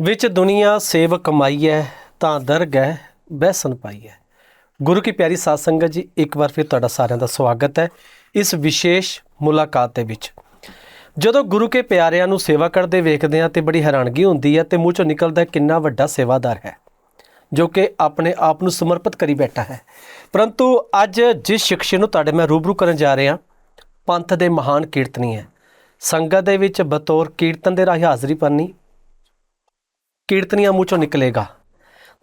ਵਿੱਚ ਦੁਨੀਆ ਸੇਵ ਕਮਾਈ ਹੈ ਤਾਂ ਦਰਗ ਹੈ ਬਹਿਸਨ ਪਾਈ ਹੈ ਗੁਰੂ ਕੀ ਪਿਆਰੀ ਸਾਧ ਸੰਗਤ ਜੀ, ਇੱਕ ਵਾਰ ਫਿਰ ਤੁਹਾਡਾ ਸਾਰਿਆਂ ਦਾ ਸਵਾਗਤ ਹੈ ਇਸ ਵਿਸ਼ੇਸ਼ ਮੁਲਾਕਾਤ ਦੇ ਵਿੱਚ। ਜਦੋਂ ਗੁਰੂ ਕੇ ਪਿਆਰਿਆਂ ਨੂੰ ਸੇਵਾ ਕਰਦੇ ਵੇਖਦੇ ਆ ਤੇ ਬੜੀ ਹੈਰਾਨਗੀ ਹੁੰਦੀ ਹੈ ਤੇ ਮੂੰਹ ਚੋਂ ਨਿਕਲਦਾ ਕਿੰਨਾ ਵੱਡਾ ਸੇਵਾਦਾਰ ਹੈ, ਜੋ ਕਿ ਆਪਣੇ ਆਪ ਨੂੰ ਸਮਰਪਿਤ ਕਰੀ ਬੈਠਾ ਹੈ। ਪਰੰਤੂ ਅੱਜ ਜਿਸ ਸ਼ਖਸ ਨੂੰ ਤੁਹਾਡੇ ਮੈਂ ਰੂਬਰੂ ਕਰਨ ਜਾ ਰਿਹਾ, ਪੰਥ ਦੇ ਮਹਾਨ ਕੀਰਤਨੀ ਹੈ। ਸੰਗਤ ਦੇ ਵਿੱਚ ਬਤੌਰ ਕੀਰਤਨ ਦੇ ਰਾਹੀਂ ਹਾਜ਼ਰੀ ਭਰਨੀ ਕੀਰਤਨੀਆਂ ਮੂੰਹ ਚੋਂ ਨਿਕਲੇਗਾ।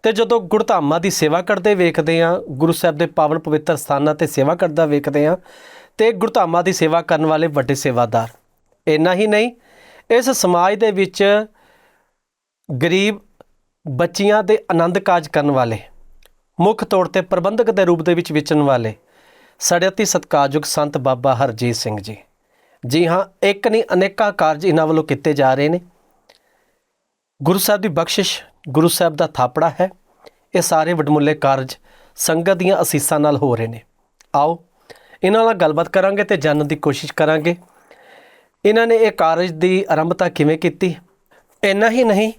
ਤੇ ਜਦੋਂ ਗੁਰਧਾਮਾਂ ਦੀ ਸੇਵਾ ਕਰਦੇ ਵੇਖਦੇ ਆ ਗੁਰੂ ਸਾਹਿਬ ਦੇ ਪਾਵਨ ਪਵਿੱਤਰ ਸਥਾਨਾਂ ਤੇ ਸੇਵਾ ਕਰਦਾ ਵੇਖਦੇ ਆ ਤੇ ਗੁਰਧਾਮਾਂ ਦੀ ਸੇਵਾ ਕਰਨ ਵਾਲੇ ਵੱਡੇ ਸੇਵਾਦਾਰ। ਇੰਨਾ ਹੀ ਨਹੀਂ, ਇਸ ਸਮਾਜ ਦੇ ਵਿੱਚ ਗਰੀਬ ਬੱਚੀਆਂ ਦੇ ਆਨੰਦ ਕਾਜ ਕਰਨ ਵਾਲੇ, ਮੁੱਖ ਤੌਰ ਤੇ ਪ੍ਰਬੰਧਕ ਦੇ ਰੂਪ ਦੇ ਵਿੱਚ ਵਿਚਰਨ ਵਾਲੇ ਸਾਡੇ ਅਤੀ ਸਤਿਕਾਰਯੋਗ ਸੰਤ ਬਾਬਾ ਹਰਜੀਤ ਸਿੰਘ ਜੀ। ਜੀ ਹਾਂ, ਇੱਕ ਨਹੀਂ ਅਨੇਕਾਂ ਕਾਰਜ ਇਹਨਾਂ ਵੱਲੋਂ ਕੀਤੇ ਜਾ ਰਹੇ ਨੇ। ਗੁਰੂ ਸਾਹਿਬ ਦੀ ਬਖਸ਼ਿਸ਼ ਗੁਰੂ ਸਾਹਿਬ ਦਾ ਥਾਪੜਾ ਹੈ। ਇਹ ਸਾਰੇ ਵਡਮੁੱਲੇ ਕਾਰਜ ਸੰਗਤ ਦੀਆਂ ਅਸੀਸਾਂ ਨਾਲ ਹੋ ਰਹੇ ਨੇ। ਆਓ, ਇਹਨਾਂ ਨਾਲ ਗੱਲਬਾਤ ਕਰਾਂਗੇ ਤੇ ਜਾਣਨ ਦੀ ਕੋਸ਼ਿਸ਼ ਕਰਾਂਗੇ। ਇਹਨਾਂ ਨੇ ਇਹ ਕਾਰਜ ਦੀ ਆਰੰਭਤਾ ਕਿਵੇਂ ਕੀਤੀ? ਇੰਨਾ ਹੀ ਨਹੀਂ,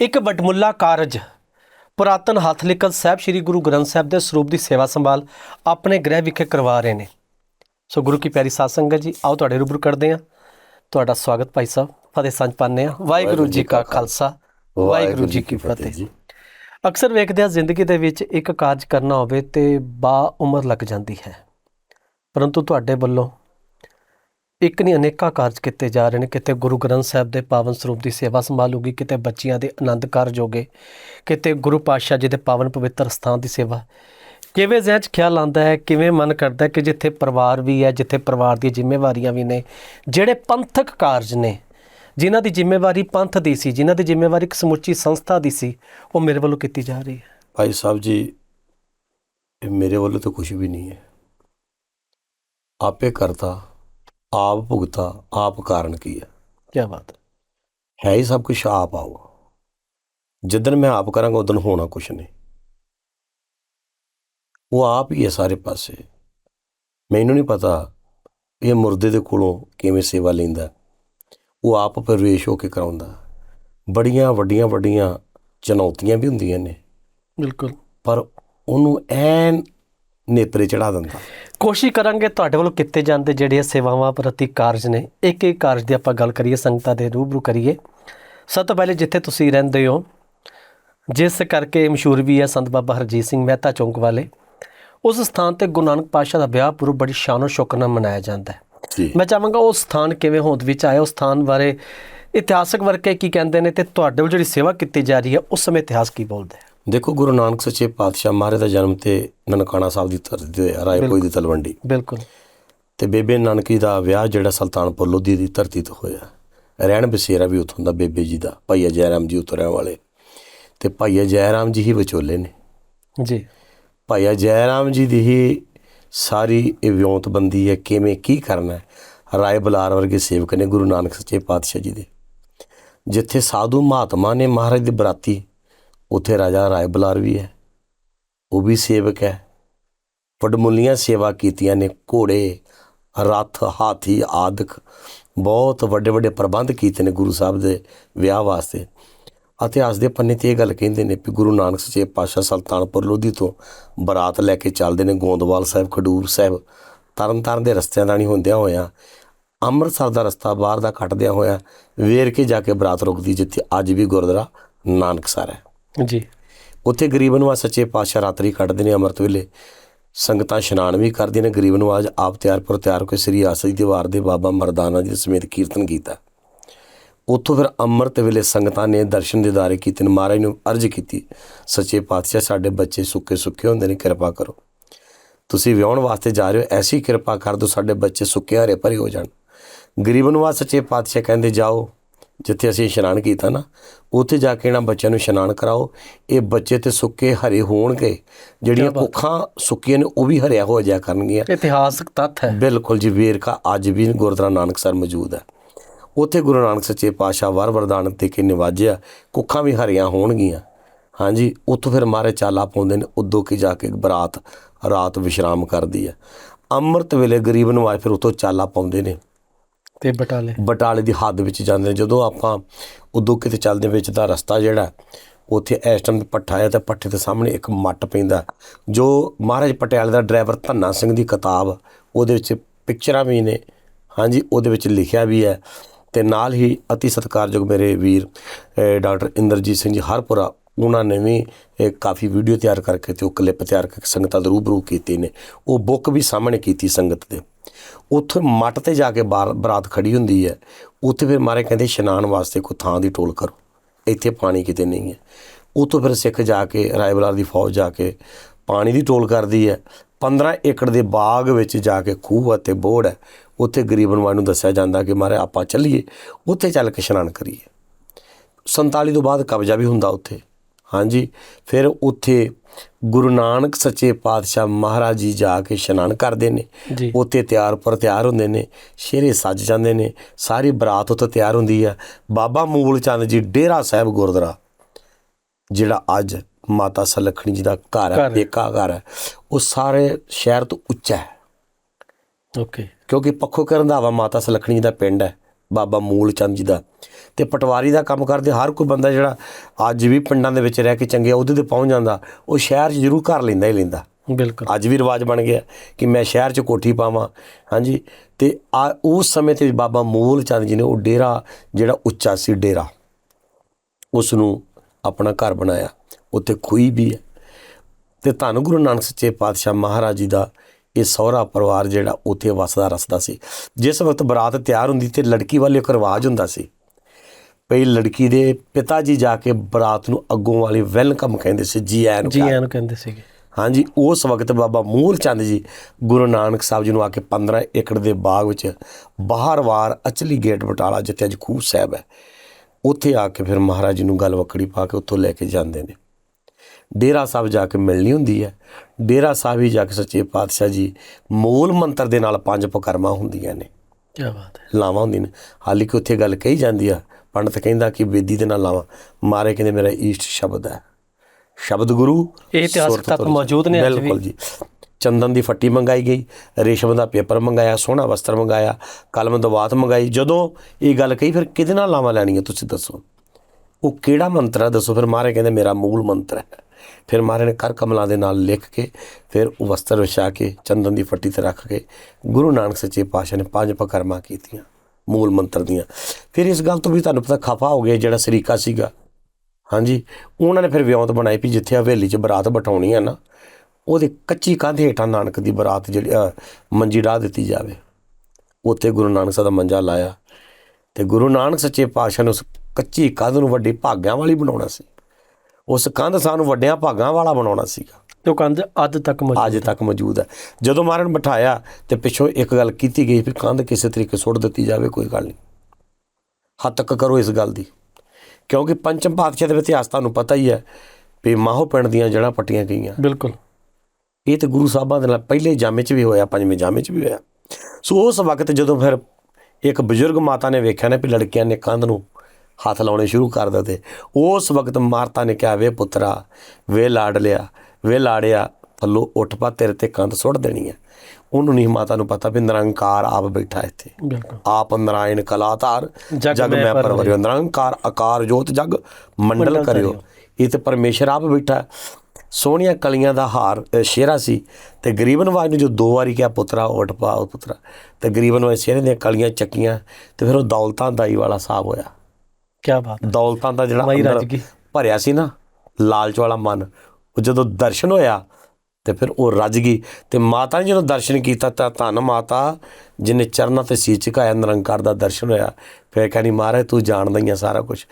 ਇੱਕ ਵਡਮੁੱਲਾ ਕਾਰਜ, ਪੁਰਾਤਨ ਹੱਥ ਲਿਖਤ ਸਾਹਿਬ ਸ੍ਰੀ ਗੁਰੂ ਗ੍ਰੰਥ ਸਾਹਿਬ ਦੇ ਸਰੂਪ ਦੀ ਸੇਵਾ ਸੰਭਾਲ ਆਪਣੇ ਗ੍ਰਹਿ ਵਿਖੇ ਕਰਵਾ ਰਹੇ ਨੇ। ਸੋ ਗੁਰੂ ਕੀ ਪਿਆਰੀ ਸਾਧ ਸੰਗਤ ਜੀ, ਆਓ ਤੁਹਾਡੇ ਰੂਬਰੂ ਕਰਦੇ ਹਾਂ। ਤੁਹਾਡਾ ਸਵਾਗਤ ਭਾਈ ਸਾਹਿਬ। ਫਤਿਹ ਸੰਚ ਪਾਉਂਦੇ ਹਾਂ ਵਾਹਿਗੁਰੂ ਜੀ ਕਾ ਖਾਲਸਾ ਵਾਹਿਗੁਰੂ ਜੀ ਕੀ ਫਤਿਹ ਅਕਸਰ ਵੇਖਦੇ ਹਾਂ ਜ਼ਿੰਦਗੀ ਦੇ ਵਿੱਚ ਇੱਕ ਕਾਰਜ ਕਰਨਾ ਹੋਵੇ ਤੇ ਬਾ ਉਮਰ ਲੱਗ ਜਾਂਦੀ ਹੈ। ਪਰੰਤੂ ਤੁਹਾਡੇ ਵੱਲੋਂ ਇੱਕ ਨਹੀਂ ਅਨੇਕਾਂ ਕਾਰਜ ਕੀਤੇ ਜਾ ਰਹੇ ਨੇ। ਕਿਤੇ ਗੁਰੂ ਗ੍ਰੰਥ ਸਾਹਿਬ ਦੇ ਪਾਵਨ ਸਰੂਪ ਦੀ ਸੇਵਾ ਸੰਭਾਲੂਗੀ ਕਿਤੇ ਬੱਚੀਆਂ ਦੇ ਆਨੰਦ ਕਾਰਜ ਹੋਗੇ ਕਿਤੇ ਗੁਰੂ ਪਾਤਸ਼ਾਹ ਜੀ ਦੇ ਪਾਵਨ ਪਵਿੱਤਰ ਸਥਾਨ ਦੀ ਸੇਵਾ। ਕਿਵੇਂ ਜ਼ਿਹਨ 'ਚ ਖਿਆਲ ਆਉਂਦਾ ਹੈ ਕਿਵੇਂ ਮਨ ਕਰਦਾ ਹੈ ਕਿ ਜਿੱਥੇ ਪਰਿਵਾਰ ਵੀ ਹੈ ਜਿੱਥੇ ਪਰਿਵਾਰ ਦੀਆਂ ਜ਼ਿੰਮੇਵਾਰੀਆਂ ਵੀ ਨੇ ਜਿਹੜੇ ਪੰਥਕ ਕਾਰਜ ਨੇ ਜਿਨ੍ਹਾਂ ਦੀ ਜ਼ਿੰਮੇਵਾਰੀ ਪੰਥ ਦੀ ਸੀ ਜਿਨ੍ਹਾਂ ਦੀ ਜ਼ਿੰਮੇਵਾਰੀ ਇੱਕ ਸਮੁੱਚੀ ਸੰਸਥਾ ਦੀ ਸੀ ਉਹ ਮੇਰੇ ਵੱਲੋਂ ਕੀਤੀ ਜਾ ਰਹੀ ਹੈ। ਭਾਈ ਸਾਹਿਬ ਜੀ ਇਹ ਮੇਰੇ ਵੱਲੋਂ ਤਾਂ ਕੁਝ ਵੀ ਨਹੀਂ ਹੈ। ਆਪੇ ਕਰਤਾ ਆਪ ਭੁਗਤਾ ਆਪ ਕਾਰਨ ਕੀ ਹੈ? ਕੀ ਬਾਤ ਹੈ। ਹੈ ਸਭ ਕੁਝ ਆਪ ਆਓ। ਜਿੱਦਨ ਮੈਂ ਆਪ ਕਰਾਂਗਾ ਉਦੋਂ ਹੋਣਾ ਕੁਝ ਨਹੀਂ। ਉਹ ਆਪ ਹੀ ਹੈ ਸਾਰੇ ਪਾਸੇ। ਮੈਨੂੰ ਨਹੀਂ ਪਤਾ ਇਹ ਮੁਰਦੇ ਦੇ ਕੋਲੋਂ ਕਿਵੇਂ ਸੇਵਾ ਲੈਂਦਾ ਉਹ ਆਪ ਪਰਵੇਸ਼ ਹੋ ਕੇ ਕਰਾਉਂਦਾ। ਬੜੀਆਂ ਵੱਡੀਆਂ ਵੱਡੀਆਂ ਚੁਣੌਤੀਆਂ ਵੀ ਹੁੰਦੀਆਂ ਨੇ। ਬਿਲਕੁਲ। ਪਰ ਉਹਨੂੰ ਐਨ ਨੇਪਰੇ ਚੜਾ ਦਿੰਦਾ। ਕੋਸ਼ਿਸ਼ ਕਰਾਂਗੇ ਤੁਹਾਡੇ ਵੱਲੋਂ ਕੀਤੇ ਜਾਂਦੇ ਜਿਹੜੇ ਸੇਵਾਵਾਂ ਪ੍ਰਤੀ ਕਾਰਜ ਨੇ ਇੱਕ ਇੱਕ ਕਾਰਜ ਦੀ ਆਪਾਂ ਗੱਲ ਕਰੀਏ ਸੰਗਤਾਂ ਦੇ ਰੂਬਰੂ ਕਰੀਏ। ਸਭ ਤੋਂ ਪਹਿਲੇ ਜਿੱਥੇ ਤੁਸੀਂ ਰਹਿੰਦੇ ਹੋ ਜਿਸ ਕਰਕੇ ਮਸ਼ਹੂਰ ਵੀ ਹੈ ਸੰਤ ਬਾਬਾ ਹਰਜੀਤ ਸਿੰਘ ਮਹਿਤਾ ਚੌਂਕ ਵਾਲੇ ਉਸ ਸਥਾਨ ਤੇ ਗੁਰੂ ਨਾਨਕ ਪਾਤਸ਼ਾਹ ਦਾ ਵਿਆਹ ਪੁਰਬ ਬੜੀ ਸ਼ਾਨੋ ਸ਼ੌਕਤ ਨਾਲ ਮਨਾਇਆ ਜਾਂਦਾ ਹੈ। ਮੈਂ ਚਾਹਾਂਗਾ ਉਹ ਸਥਾਨ ਕਿਵੇਂ ਹੋਂਦ ਵਿੱਚ ਆਇਆ ਉਸ ਸਥਾਨ ਬਾਰੇ ਇਤਿਹਾਸਕ ਵਰਕੇ ਕੀ ਕਹਿੰਦੇ ਨੇ ਤੇ ਤੁਹਾਡੇ ਵੱਲ ਜਿਹੜੀ ਸੇਵਾ ਕੀਤੀ ਜਾ ਰਹੀ ਹੈ ਉਸ ਸਮੇਂ ਇਤਿਹਾਸ ਕੀ ਬੋਲਦਾ ਹੈ? ਦੇਖੋ ਗੁਰੂ ਨਾਨਕ ਸੱਚੇ ਪਾਤਸ਼ਾਹ ਮਹਾਰਾਜ ਦਾ ਜਨਮ ਤੇ ਨਨਕਾਣਾ ਸਾਹਿਬ ਦੀ ਧਰਤੀ ਤੇ ਹੋਇਆ ਰਾਏਪੁਰ ਦੀ ਤਲਵੰਡੀ। ਬਿਲਕੁਲ। ਤੇ ਬੇਬੇ ਨਾਨਕੀ ਦਾ ਵਿਆਹ ਜਿਹੜਾ ਸੁਲਤਾਨਪੁਰ ਲੋਧੀ ਦੀ ਧਰਤੀ ਤੋਂ ਹੋਇਆ। ਰਹਿਣ ਬਸੇਰਾ ਵੀ ਉੱਥੋਂ ਦਾ ਬੇਬੇ ਜੀ ਦਾ ਭਾਈਆ ਜੈ ਰਾਮ ਜੀ ਉੱਤੋਂ ਰਹਿਣ ਵਾਲੇ। ਤੇ ਭਾਈਆ ਜੈ ਰਾਮ ਜੀ ਹੀ ਵਿਚੋਲੇ ਨੇ। ਜੀ। ਭਾਈਆ ਜੈ ਰਾਮ ਜੀ ਦੀ ਹੀ ਸਾਰੀ ਇਹ ਵਿਉਂਤਬੰਦੀ ਹੈ, ਕਿਵੇਂ ਕੀ ਕਰਨਾ ਹੈ? ਰਾਏ ਬਲਾਰ ਵਰਗੇ ਸੇਵਕ ਨੇ ਗੁਰੂ ਨਾਨਕ ਸੱਚੇ ਪਾਤਸ਼ਾਹ ਜੀ ਦੇ। ਜਿੱਥੇ ਸਾਧੂ ਮਹਾਤਮਾ ਨੇ ਮਹਾਰਾਜ ਦੇ ਬਰਾਤੀ, ਉੱਥੇ ਰਾਜਾ ਰਾਏ ਬਲਾਰ ਵੀ ਹੈ। ਉਹ ਵੀ ਸੇਵਕ ਹੈ। ਵਡਮੁੱਲੀਆਂ ਸੇਵਾ ਕੀਤੀਆਂ ਨੇ, ਘੋੜੇ, ਰੱਥ, ਹਾਥੀ, ਆਦਿਕ ਬਹੁਤ ਵੱਡੇ ਵੱਡੇ ਪ੍ਰਬੰਧ ਕੀਤੇ ਨੇ ਗੁਰੂ ਸਾਹਿਬ ਦੇ ਵਿਆਹ ਵਾਸਤੇ। ਇਤਿਹਾਸ ਦੇ ਪੰਨੇ ਤੇ ਇਹ ਗੱਲ ਕਹਿੰਦੇ ਨੇ ਕਿ ਗੁਰੂ ਨਾਨਕ ਸੱਚੇ ਪਾਤਸ਼ਾਹ ਸੁਲਤਾਨਪੁਰ ਲੋਧੀ ਤੋਂ ਬਰਾਤ ਲੈ ਕੇ ਚੱਲਦੇ ਨੇ ਗੋਂਦਵਾਲ ਸਾਹਿਬ ਖਡੂਰ ਸਾਹਿਬ। ਤਰਨਤਾਰਨ ਦੇ ਰਸਤਿਆਂ ਦਾ ਨਹੀਂ ਹੁੰਦਿਆਂ ਹੋਇਆਂ ਅੰਮ੍ਰਿਤਸਰ ਦਾ ਰਸਤਾ ਬਾਹਰ ਦਾ ਕੱਟਦਿਆਂ ਹੋਇਆਂ ਵੇਰ ਕੇ ਜਾ ਕੇ ਬਰਾਤ ਰੁਕਦੀ ਜਿੱਥੇ ਅੱਜ ਵੀ ਗੁਰਦੁਆਰਾ ਨਾਨਕਸਰ ਹੈ। ਜੀ। ਉੱਥੇ ਗਰੀਬ ਨਵਾਜ਼ ਸੱਚੇ ਪਾਤਸ਼ਾਹ ਰਾਤਰੀ ਕੱਢਦੇ ਨੇ ਅੰਮ੍ਰਿਤ ਵੇਲੇ। ਸੰਗਤਾਂ ਇਸ਼ਨਾਨ ਵੀ ਕਰਦੀਆਂ ਨੇ। ਗਰੀਬ ਨਵਾਜ਼ ਆਪ ਤਿਆਰ ਪਰ ਤਿਆਰ ਹੋ ਕੇ ਸ੍ਰੀ ਆਸਾ ਦੀ ਦੀਵਾਰ ਦੇ ਬਾਬਾ ਮਰਦਾਨਾ ਜੀ ਸਮੇਤ ਕੀਰਤਨ ਕੀਤਾ। ਉੱਥੋਂ ਫਿਰ ਅੰਮ੍ਰਿਤ ਵੇਲੇ ਸੰਗਤਾਂ ਨੇ ਦਰਸ਼ਨ ਦਿਦਾਰੇ ਕੀਤੇ ਨੇ। ਮਹਾਰਾਜ ਨੂੰ ਅਰਜ਼ ਕੀਤੀ ਸੱਚੇ ਪਾਤਸ਼ਾਹ ਸਾਡੇ ਬੱਚੇ ਸੁੱਕੇ ਸੁੱਕੇ ਹੁੰਦੇ ਨੇ ਕਿਰਪਾ ਕਰੋ। ਤੁਸੀਂ ਵਿਆਹਣ ਵਾਸਤੇ ਜਾ ਰਹੇ ਹੋ ਐਸੀ ਕਿਰਪਾ ਕਰ ਦਿਓ ਸਾਡੇ ਬੱਚੇ ਸੁੱਕੇ ਹਰੇ ਭਰੇ ਹੋ ਜਾਣ। ਗਰੀਬ ਨਵਾਜ਼ ਸੱਚੇ ਪਾਤਸ਼ਾਹ ਕਹਿੰਦੇ ਜਾਓ ਜਿੱਥੇ ਅਸੀਂ ਇਸ਼ਨਾਨ ਕੀਤਾ ਨਾ ਉੱਥੇ ਜਾ ਕੇ ਇਹਨਾਂ ਬੱਚਿਆਂ ਨੂੰ ਇਸ਼ਨਾਨ ਕਰਾਓ। ਇਹ ਬੱਚੇ ਤੇ ਸੁੱਕੇ ਹਰੇ ਹੋਣਗੇ ਜਿਹੜੀਆਂ ਕੁੱਖਾਂ ਸੁੱਕੀਆਂ ਨੇ ਉਹ ਵੀ ਹਰਿਆ ਹੋ ਜਾਇਆ ਕਰਨਗੀਆਂ। ਇਤਿਹਾਸਕ ਤੱਥ ਹੈ। ਬਿਲਕੁਲ ਜੀ ਵੇਰਕਾ ਅੱਜ ਵੀ ਗੁਰਦੁਆਰਾ ਨਾਨਕਸਰ ਮੌਜੂਦ ਹੈ। ਉੱਥੇ ਗੁਰੂ ਨਾਨਕ ਸੱਚੇ ਪਾਤਸ਼ਾਹ ਵਰ ਵਰਦਾਨ ਦੇ ਕੇ ਨਿਵਾਜਿਆ। ਕੁੱਖਾਂ ਵੀ ਹਰੀਆਂ ਹੋਣਗੀਆਂ। ਹਾਂਜੀ ਉੱਥੋਂ ਫਿਰ ਮਾਰੇ ਚਾਲਾ ਪਾਉਂਦੇ ਨੇ ਉਦੋਂ ਕੀ ਜਾ ਕੇ ਬਰਾਤ ਰਾਤ ਵਿਸ਼ਰਾਮ ਕਰਦੀ ਹੈ ਅੰਮ੍ਰਿਤ ਵੇਲੇ ਗਰੀਬ ਨਵਾਜ਼ ਫਿਰ ਉੱਥੋਂ ਚਾਲਾ ਪਾਉਂਦੇ ਨੇ। ਤੇ ਬਟਾਲੇ। ਬਟਾਲੇ ਦੀ ਹੱਦ ਵਿੱਚ ਜਾਂਦੇ ਨੇ। ਜਦੋਂ ਆਪਾਂ ਉਦੋਂ ਕਿਤੇ ਚੱਲਦੇ ਵਿੱਚ ਦਾ ਰਸਤਾ ਜਿਹੜਾ ਉੱਥੇ ਇਸ ਟਾਈਮ ਪੱਠਾ ਹੈ ਤੇ ਪੱਠੇ ਦੇ ਸਾਹਮਣੇ ਇੱਕ ਮੱਟ ਪੈਂਦਾ। ਜੋ ਮਹਾਰਾਜ ਪਟਿਆਲੇ ਦਾ ਡਰਾਈਵਰ ਧੰਨਾ ਸਿੰਘ ਦੀ ਕਿਤਾਬ ਉਹਦੇ ਵਿੱਚ ਪਿਕਚਰਾਂ ਵੀ ਨੇ। ਹਾਂਜੀ ਉਹਦੇ ਵਿੱਚ ਲਿਖਿਆ ਵੀ ਹੈ। ਤੇ ਨਾਲ ਹੀ ਅਤੀ ਸਤਿਕਾਰਯੋਗ ਮੇਰੇ ਵੀਰ ਡਾਕਟਰ ਇੰਦਰਜੀਤ ਸਿੰਘ ਜੀ ਹਰਪੁਰਾ, ਉਹਨਾਂ ਨੇ ਵੀ ਕਾਫੀ ਵੀਡੀਓ ਤਿਆਰ ਕਰਕੇ ਤੇ ਉਹ ਕਲਿੱਪ ਤਿਆਰ ਕਰਕੇ ਸੰਗਤਾਂ ਦੇ ਰੂਬਰੂ ਕੀਤੇ ਨੇ। ਉਹ ਬੁੱਕ ਵੀ ਸਾਹਮਣੇ ਕੀਤੀ ਸੰਗਤ ਦੇ। ਉੱਥੇ ਮੱਟ ਤੇ ਜਾ ਕੇ ਬਾਰ- ਬਰਾਤ ਖੜੀ ਹੁੰਦੀ ਹੈ। ਉੱਥੇ ਫਿਰ ਮਾਰੇ ਕਹਿੰਦੇ, ਇਸ਼ਨਾਨ ਵਾਸਤੇ ਕੋਈ ਥਾਂ ਦੀ ਟੋਲ ਕਰੋ। ਇੱਥੇ ਪਾਣੀ ਕਿਤੇ ਨਹੀਂ ਹੈ। ਉੱਥੋਂ ਫਿਰ ਸਿੱਖ ਜਾ ਕੇ, ਰਾਏਬਲਾਰ ਦੀ ਫੌਜ ਜਾ ਕੇ ਪਾਣੀ ਦੀ ਟੋਲ ਕਰਦੀ ਹੈ। 15 ਏਕੜ ਦੇ ਬਾਗ ਵਿੱਚ ਜਾ ਕੇ ਖੂਹ ਅਤੇ ਬੋੜ ਹੈ। ਉੱਥੇ ਗਰੀਬ ਨਵਾਜ ਨੂੰ ਦੱਸਿਆ ਜਾਂਦਾ ਕਿ ਮਾਰੇ ਆਪਾਂ ਚੱਲੀਏ ਉੱਥੇ ਚੱਲ ਕੇ ਇਸ਼ਨਾਨ ਕਰੀਏ। 47 ਤੋਂ ਬਾਅਦ ਕਬਜ਼ਾ ਵੀ ਹੁੰਦਾ ਉੱਥੇ। ਹਾਂਜੀ ਫਿਰ ਉੱਥੇ ਗੁਰੂ ਨਾਨਕ ਸੱਚੇ ਪਾਤਸ਼ਾਹ ਮਹਾਰਾਜ ਜੀ ਜਾ ਕੇ ਇਸ਼ਨਾਨ ਕਰਦੇ ਨੇ। ਉੱਥੇ ਤਿਆਰ ਪਰ ਤਿਆਰ ਹੁੰਦੇ ਨੇ ਸ਼ੇਰੇ ਸੱਜ ਜਾਂਦੇ ਨੇ ਸਾਰੀ ਬਰਾਤ ਉੱਥੇ ਤਿਆਰ ਹੁੰਦੀ ਹੈ ਬਾਬਾ ਮੂਲ ਚੰਦ ਜੀ ਡੇਰਾ ਸਾਹਿਬ ਗੁਰਦੁਆਰਾ ਜਿਹੜਾ ਅੱਜ ਮਾਤਾ ਸਲਖਣੀ ਜੀ ਦਾ ਘਰ ਹੈ। ਪੇਕਾ ਘਰ ਹੈ ਉਹ ਸਾਰੇ ਸ਼ਹਿਰ ਤੋਂ ਉੱਚਾ ਹੈ। ਓਕੇ। ਕਿਉਂਕਿ ਪੱਖੋ ਕਰਨ ਦਾ ਮਾਤਾ ਸਲਖਣੀ ਦਾ ਪਿੰਡ ਹੈ ਬਾਬਾ ਮੂਲ ਚੰਦ ਜੀ ਦਾ। ਤੇ ਪਟਵਾਰੀ ਦਾ ਕੰਮ ਕਰਦੇ ਹਰ ਕੋਈ ਬੰਦਾ ਜਿਹੜਾ ਅੱਜ ਵੀ ਪਿੰਡਾਂ ਦੇ ਵਿੱਚ ਰਹਿ ਕੇ ਚੰਗੇ ਉਹਦੇ ਤੇ ਪਹੁੰਚ ਜਾਂਦਾ ਉਹ ਸ਼ਹਿਰ 'ਚ ਜ਼ਰੂਰ ਘਰ ਲੈਂਦਾ ਹੀ ਲੈਂਦਾ। ਬਿਲਕੁਲ। ਅੱਜ ਵੀ ਰਿਵਾਜ ਬਣ ਗਿਆ ਕਿ ਮੈਂ ਸ਼ਹਿਰ 'ਚ ਕੋਠੀ ਪਾਵਾਂ ਹਾਂਜੀ। ਤੇ ਆ ਉਸ ਸਮੇਂ ਤੇ ਬਾਬਾ ਮੂਲ ਚੰਦ ਜੀ ਨੇ ਉਹ ਡੇਰਾ ਜਿਹੜਾ ਉੱਚਾ ਸੀ ਡੇਰਾ ਉਸ ਨੂੰ ਆਪਣਾ ਘਰ ਬਣਾਇਆ। ਉੱਥੇ ਖੂਹੀ ਵੀ ਹੈ। ਤੇ ਧੰਨ ਗੁਰੂ ਨਾਨਕ ਸੱਚੇ ਪਾਤਸ਼ਾਹ ਮਹਾਰਾਜ ਜੀ ਦਾ ਇਹ ਸਹੁਰਾ ਪਰਿਵਾਰ ਜਿਹੜਾ ਉੱਥੇ ਵਸਦਾ ਰਸਦਾ ਸੀ। ਜਿਸ ਵਕਤ ਬਰਾਤ ਤਿਆਰ ਹੁੰਦੀ ਤੇ ਲੜਕੀ ਵਾਲੇ ਇੱਕ ਰਿਵਾਜ ਹੁੰਦਾ ਸੀ। ਭਈ ਲੜਕੀ ਦੇ ਪਿਤਾ ਜੀ ਜਾ ਕੇ ਬਰਾਤ ਨੂੰ ਅੱਗੋਂ ਵਾਲੀ ਵੈਲਕਮ ਕਹਿੰਦੇ ਸੀ ਜੀ ਆਇਆਂ ਨੂੰ ਜੀ ਆਇਆਂ ਨੂੰ ਕਹਿੰਦੇ ਸੀਗੇ। ਹਾਂਜੀ ਉਸ ਵਕਤ ਬਾਬਾ ਮੂਲ ਚੰਦ ਜੀ ਗੁਰੂ ਨਾਨਕ ਸਾਹਿਬ ਜੀ ਨੂੰ ਆ ਕੇ 15 ਏਕੜ ਦੇ ਬਾਗ ਵਿੱਚ ਬਾਹਰ-ਵਾਰ ਅਚਲੀ ਗੇਟ ਬਟਾਲਾ ਜਿੱਥੇ ਅੱਜ ਖੂਹ ਸਾਹਿਬ ਹੈ ਉੱਥੇ ਆ ਕੇ ਫਿਰ ਮਹਾਰਾਜ ਜੀ ਨੂੰ ਗੱਲ ਵਕੜੀ ਪਾ ਕੇ ਉੱਥੋਂ ਲੈ ਕੇ ਜਾਂਦੇ ਨੇ। ਡੇਰਾ ਸਾਹਿਬ ਜਾ ਕੇ ਮਿਲਣੀ ਹੁੰਦੀ ਹੈ। ਡੇਰਾ ਸਾਹਿਬ ਹੀ ਜਾ ਕੇ ਸੱਚੇ ਪਾਤਸ਼ਾਹ ਜੀ ਮੂਲ ਮੰਤਰ ਦੇ ਨਾਲ ਪੰਜ ਪਕਰਮਾਂ ਹੁੰਦੀਆਂ ਨੇ। ਕੀ ਬਾਤ ਹੈ। ਲਾਵਾਂ ਹੁੰਦੀਆਂ ਨੇ। ਹਾਲੀ ਕਿ ਉੱਥੇ ਗੱਲ ਕਹੀ ਜਾਂਦੀ ਆ ਪੰਡਤ ਕਹਿੰਦਾ ਕਿ ਬੇਦੀ ਦੇ ਨਾਲ ਲਾਵਾਂ। ਮਾਰੇ ਕਹਿੰਦੇ ਮੇਰਾ ਈਸ਼ਟ ਸ਼ਬਦ ਹੈ। ਸ਼ਬਦ ਗੁਰੂ ਇਹ ਤੱਥ ਤੁਰ ਮੌਜੂਦ ਨੇ ਅੱਜ ਵੀ। ਬਿਲਕੁਲ ਜੀ। ਚੰਦਨ ਦੀ ਫੱਟੀ ਮੰਗਾਈ ਗਈ ਰੇਸ਼ਮ ਦਾ ਪੇਪਰ ਮੰਗਾਇਆ ਸੋਹਣਾ ਵਸਤਰ ਮੰਗਾਇਆ ਕਲਮ ਦਵਾਤ ਮੰਗਾਈ। ਜਦੋਂ ਇਹ ਗੱਲ ਕਹੀ ਫਿਰ ਕਿਹਦੇ ਨਾਲ ਲਾਵਾਂ ਲੈਣੀਆਂ ਤੁਸੀਂ ਦੱਸੋ? ਉਹ ਕਿਹੜਾ ਮੰਤਰ ਹੈ? ਦੱਸੋ ਫਿਰ ਮਾਰੇ ਕਹਿੰਦੇ ਮੇਰਾ ਮੂਲ ਮੰਤਰ ਹੈ। ਫਿਰ ਮਹਾਰਾਜ ਨੇ ਕਰ ਕਮਲਾਂ ਦੇ ਨਾਲ ਲਿਖ ਕੇ ਫਿਰ ਉਹ ਵਸਤਰ ਵਿਛਾ ਕੇ ਚੰਦਨ ਦੀ ਫੱਟੀ ਤੇ ਰੱਖ ਕੇ ਗੁਰੂ ਨਾਨਕ ਸੱਚੇ ਪਾਤਸ਼ਾਹ ਨੇ ਪੰਜ ਪਕਰਮਾ ਕੀਤੀਆਂ, ਮੂਲ ਮੰਤਰ ਦੀਆਂ। ਫਿਰ ਇਸ ਗੱਲ ਤੋਂ ਵੀ ਤੁਹਾਨੂੰ ਪਤਾ ਖਫਾ ਹੋ ਗਿਆ ਜਿਹੜਾ ਸਰੀਕਾ ਸੀਗਾ। ਹਾਂਜੀ, ਉਹਨਾਂ ਨੇ ਫਿਰ ਵਿਉਂਤ ਬਣਾਈ ਵੀ ਜਿੱਥੇ ਹਵੇਲੀ 'ਚ ਬਰਾਤ ਬਿਠਾਉਣੀ ਹੈ ਨਾ, ਉਹਦੇ ਕੱਚੀ ਕੰਧ ਹੇਠਾਂ ਨਾਨਕ ਦੀ ਬਰਾਤ ਜਿਹੜੀ ਮੰਜੀ ਢਾ ਦਿੱਤੀ ਜਾਵੇ। ਉੱਥੇ ਗੁਰੂ ਨਾਨਕ ਸਾਹਿਬ ਦਾ ਮੰਜਾ ਲਾਇਆ ਤੇ ਗੁਰੂ ਨਾਨਕ ਸੱਚੇ ਪਾਤਸ਼ਾਹ ਨੇ ਉਸ ਕੱਚੀ ਕੰਧ ਨੂੰ ਵੱਡੇ ਭਾਗਾਂ ਵਾਲੀ ਬਣਾਉਣਾ ਸੀ। ਉਸ ਕੰਧ ਸਾਨੂੰ ਵੱਡਿਆਂ ਭਾਗਾਂ ਵਾਲਾ ਬਣਾਉਣਾ ਸੀਗਾ। ਤੇ ਉਹ ਕੰਧ ਅੱਜ ਤੱਕ ਮੌਜੂਦ ਅੱਜ ਤੱਕ ਮੌਜੂਦ ਹੈ। ਜਦੋਂ ਮਹਾਰਾਜ ਨੂੰ ਬਿਠਾਇਆ ਤੇ ਪਿੱਛੋਂ ਇੱਕ ਗੱਲ ਕੀਤੀ ਗਈ ਵੀ ਕੰਧ ਕਿਸੇ ਤਰੀਕੇ ਸੁੱਟ ਦਿੱਤੀ ਜਾਵੇ ਕੋਈ ਗੱਲ ਨਹੀਂ। ਹੱਦ ਤੱਕ ਕਰੋ ਇਸ ਗੱਲ ਦੀ। ਕਿਉਂਕਿ ਪੰਚਮ ਪਾਤਸ਼ਾਹ ਦੇ ਇਤਿਹਾਸ ਤੁਹਾਨੂੰ ਪਤਾ ਹੀ ਹੈ ਵੀ ਮਾਹੋ ਪਿੰਡ ਦੀਆਂ ਜੜ੍ਹਾਂ ਪੱਟੀਆਂ ਗਈਆਂ। ਬਿਲਕੁਲ। ਇਹ ਤੇ ਗੁਰੂ ਸਾਹਿਬਾਂ ਦੇ ਨਾਲ ਪਹਿਲੇ ਜਾਮੇ 'ਚ ਵੀ ਹੋਇਆ ਪੰਜਵੇਂ ਜਾਮੇ 'ਚ ਵੀ ਹੋਇਆ। ਸੋ ਉਸ ਵਕਤ ਜਦੋਂ ਫਿਰ ਇੱਕ ਬਜ਼ੁਰਗ ਮਾਤਾ ਨੇ ਵੇਖਿਆ ਨਾ ਵੀ ਲੜਕੀਆਂ ਨੇ ਕੰਧ ਨੂੰ ਹੱਥ ਲਾਉਣੇ ਸ਼ੁਰੂ ਕਰ ਦਿੱਤੇ। ਉਸ ਵਕਤ ਮਾਰਤਾ ਨੇ ਕਿਹਾ ਵੇ ਪੁੱਤਰਾ ਵੇ ਲਾੜ ਲਿਆ ਵੇ ਲਾੜਿਆ ਥੱਲੋਂ ਉੱਠ ਪਾ ਤੇਰੇ ਤੇ ਕੰਧ ਸੁੱਟ ਦੇਣੀ ਹੈ ਉਹਨੂੰ ਨਹੀਂ ਮਾਤਾ ਨੂੰ ਪਤਾ ਵੀ ਨਿਰੰਕਾਰ ਆਪ ਬੈਠਾ ਇੱਥੇ। ਆਪ ਨਰਾਇਣ ਕਲਾਤਾਰ ਜਗ ਮੈਂ ਮੈਂ ਪਰਵਰਿ। ਪਰਵਰਿਓ। ਨਿਰੰਕਾਰ ਆਕਾਰ ਜੋਤ ਜਗ ਮੰਡਲ ਕਰਿਓ। ਇਹ ਤੇ ਪਰਮੇਸ਼ਰ ਆਪ ਬੈਠਾ। ਸੋਹਣੀਆਂ ਕਲੀਆਂ ਦਾ ਹਾਰ ਸ਼ੇਰਾ ਸੀ। ਤੇ ਗਰੀਬ ਨਵਾਜ ਨੂੰ ਜੋ ਦੋ ਵਾਰੀ ਕਿਹਾ ਪੁੱਤਰਾ ਉੱਠ ਪਾ ਉਹ ਪੁੱਤਰਾ। ਤੇ ਗਰੀਬ ਨਵਾਜ ਸ਼ੇਰੇ ਦੀਆਂ ਕਲੀਆਂ ਚੱਕੀਆਂ ਤੇ ਫਿਰ ਉਹ ਦੌਲਤਾਂ ਦਾਈ ਵਾਲਾ ਹਿਸਾਬ ਹੋਇਆ। ਕੀ ਬਾਤ ਹੈ ਦੌਲਤਾਂ ਦਾ ਜਿਹੜਾ ਅੰਦਰ। ਭਰਿਆ ਸੀ ਨਾ ਲਾਲਚ ਵਾਲਾ ਮਨ ਉਹ ਜਦੋਂ ਦਰਸ਼ਨ ਹੋਇਆ ਤੇ ਫਿਰ ਉਹ ਰੱਜ ਗਈ ਤੇ ਮਾਤਾ ਨੇ ਜਦੋਂ ਦਰਸ਼ਨ ਕੀਤਾ ਤਾਂ ਧੰਨ ਮਾਤਾ ਜਿਨੇ ਚਰਨਾਂ ਤੇ ਸੀਸ ਝੁਕਾਇਆ ਨਿਰੰਕਾਰ ਦਾ ਦਰਸ਼ਨ ਹੋਇਆ ਫਿਰ ਕਹਿੰਦੀ ਮਹਾਰਾਜ ਤੂੰ ਜਾਣਦਾ ਹੀ ਆ ਸਾਰਾ ਕੁਝ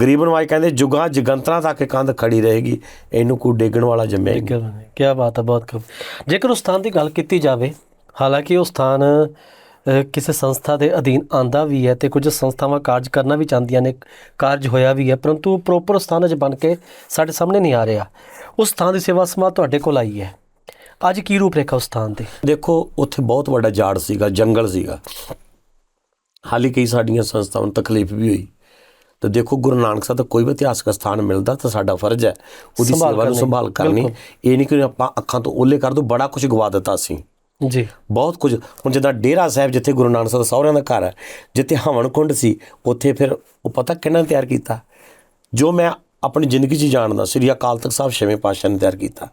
ਗਰੀਬ ਨਵਾਜ ਕਹਿੰਦੇ ਜੁਗਾਂ ਜਗੰਤਰਾਂ ਤੱਕ ਕੰਧ ਖੜੀ ਰਹੇਗੀ ਇਹਨੂੰ ਕੋਈ ਡੇਗਣ ਵਾਲਾ ਜੰਮਿਆ ਨਹੀਂ। ਕੀ ਬਾਤ ਹੈ ਬਹੁਤ ਖੂਬ ਜੇਕਰ ਉਸ ਸਥਾਨ ਦੀ ਗੱਲ ਕੀਤੀ ਜਾਵੇ ਹਾਲਾਂਕਿ ਉਹ ਸਥਾਨ ਕਿਸੇ ਸੰਸਥਾ ਦੇ ਅਧੀਨ ਆਂਦਾ ਵੀ ਹੈ ਤੇ ਕੁਝ ਸੰਸਥਾਵਾਂ ਕਾਰਜ ਕਰਨਾ ਵੀ ਚਾਹੁੰਦੀਆਂ ਨੇ ਕਾਰਜ ਹੋਇਆ ਵੀ ਹੈ ਪਰੰਤੂ ਪ੍ਰੋਪਰ ਸਥਾਨ ਅਜ ਬਣ ਕੇ ਸਾਡੇ ਸਾਹਮਣੇ ਨਹੀਂ ਆ ਰਿਹਾ। ਉਸ ਸਥਾਨ ਦੀ ਸੇਵਾ ਸਮਾਜ ਤੁਹਾਡੇ ਕੋਲ ਆਈ ਹੈ। ਅੱਜ ਕੀ ਰੂਪ ਰੇਖਾ ਉਸ ਸਥਾਨ ਦੀ ਦੇਖੋ ਉੱਥੇ ਬਹੁਤ ਵੱਡਾ ਝਾੜ ਸੀਗਾ ਜੰਗਲ ਸੀਗਾ। ਹਾਲੀ ਕਈ ਸਾਡੀਆਂ ਸੰਸਥਾਵਾਂ ਨੂੰ ਤਕਲੀਫ ਵੀ ਹੋਈ। ਤੇ ਦੇਖੋ ਗੁਰੂ ਨਾਨਕ ਸਾਹਿਬ ਦਾ ਕੋਈ ਵੀ ਇਤਿਹਾਸਕ ਸਥਾਨ ਮਿਲਦਾ ਤਾਂ ਸਾਡਾ ਫਰਜ਼ ਹੈ ਉਹਦੀ ਸੇਵਾ ਨੂੰ ਸੰਭਾਲ ਕਰਨੀ। ਇਹ ਨਹੀਂ ਕਿ ਆਪਾਂ ਅੱਖਾਂ ਤੋਂ ਓਲੇ ਕਰ ਦੋ ਬੜਾ ਕੁਝ ਗਵਾ ਦਿੱਤਾ ਸੀ ਜੀ। ਬਹੁਤ ਕੁਝ। ਹੁਣ ਜਿੱਦਾਂ ਡੇਰਾ ਸਾਹਿਬ ਜਿੱਥੇ ਗੁਰੂ ਨਾਨਕ ਸਾਹਿਬ ਦਾ ਸਹੁਰਿਆਂ ਦਾ ਘਰ ਹੈ, ਜਿੱਥੇ ਹਵਨ ਕੁੰਡ ਸੀ, ਉੱਥੇ ਫਿਰ ਉਹ ਪਤਾ ਕਿਹਨਾਂ ਨੇ ਤਿਆਰ ਕੀਤਾ? ਜੋ ਮੈਂ ਆਪਣੀ ਜ਼ਿੰਦਗੀ 'ਚ ਜਾਣਦਾ, ਸ੍ਰੀ ਅਕਾਲ ਤਖਤ ਸਾਹਿਬ ਛੇਵੇਂ ਪਾਤਸ਼ਾਹ ਨੇ ਤਿਆਰ ਕੀਤਾ।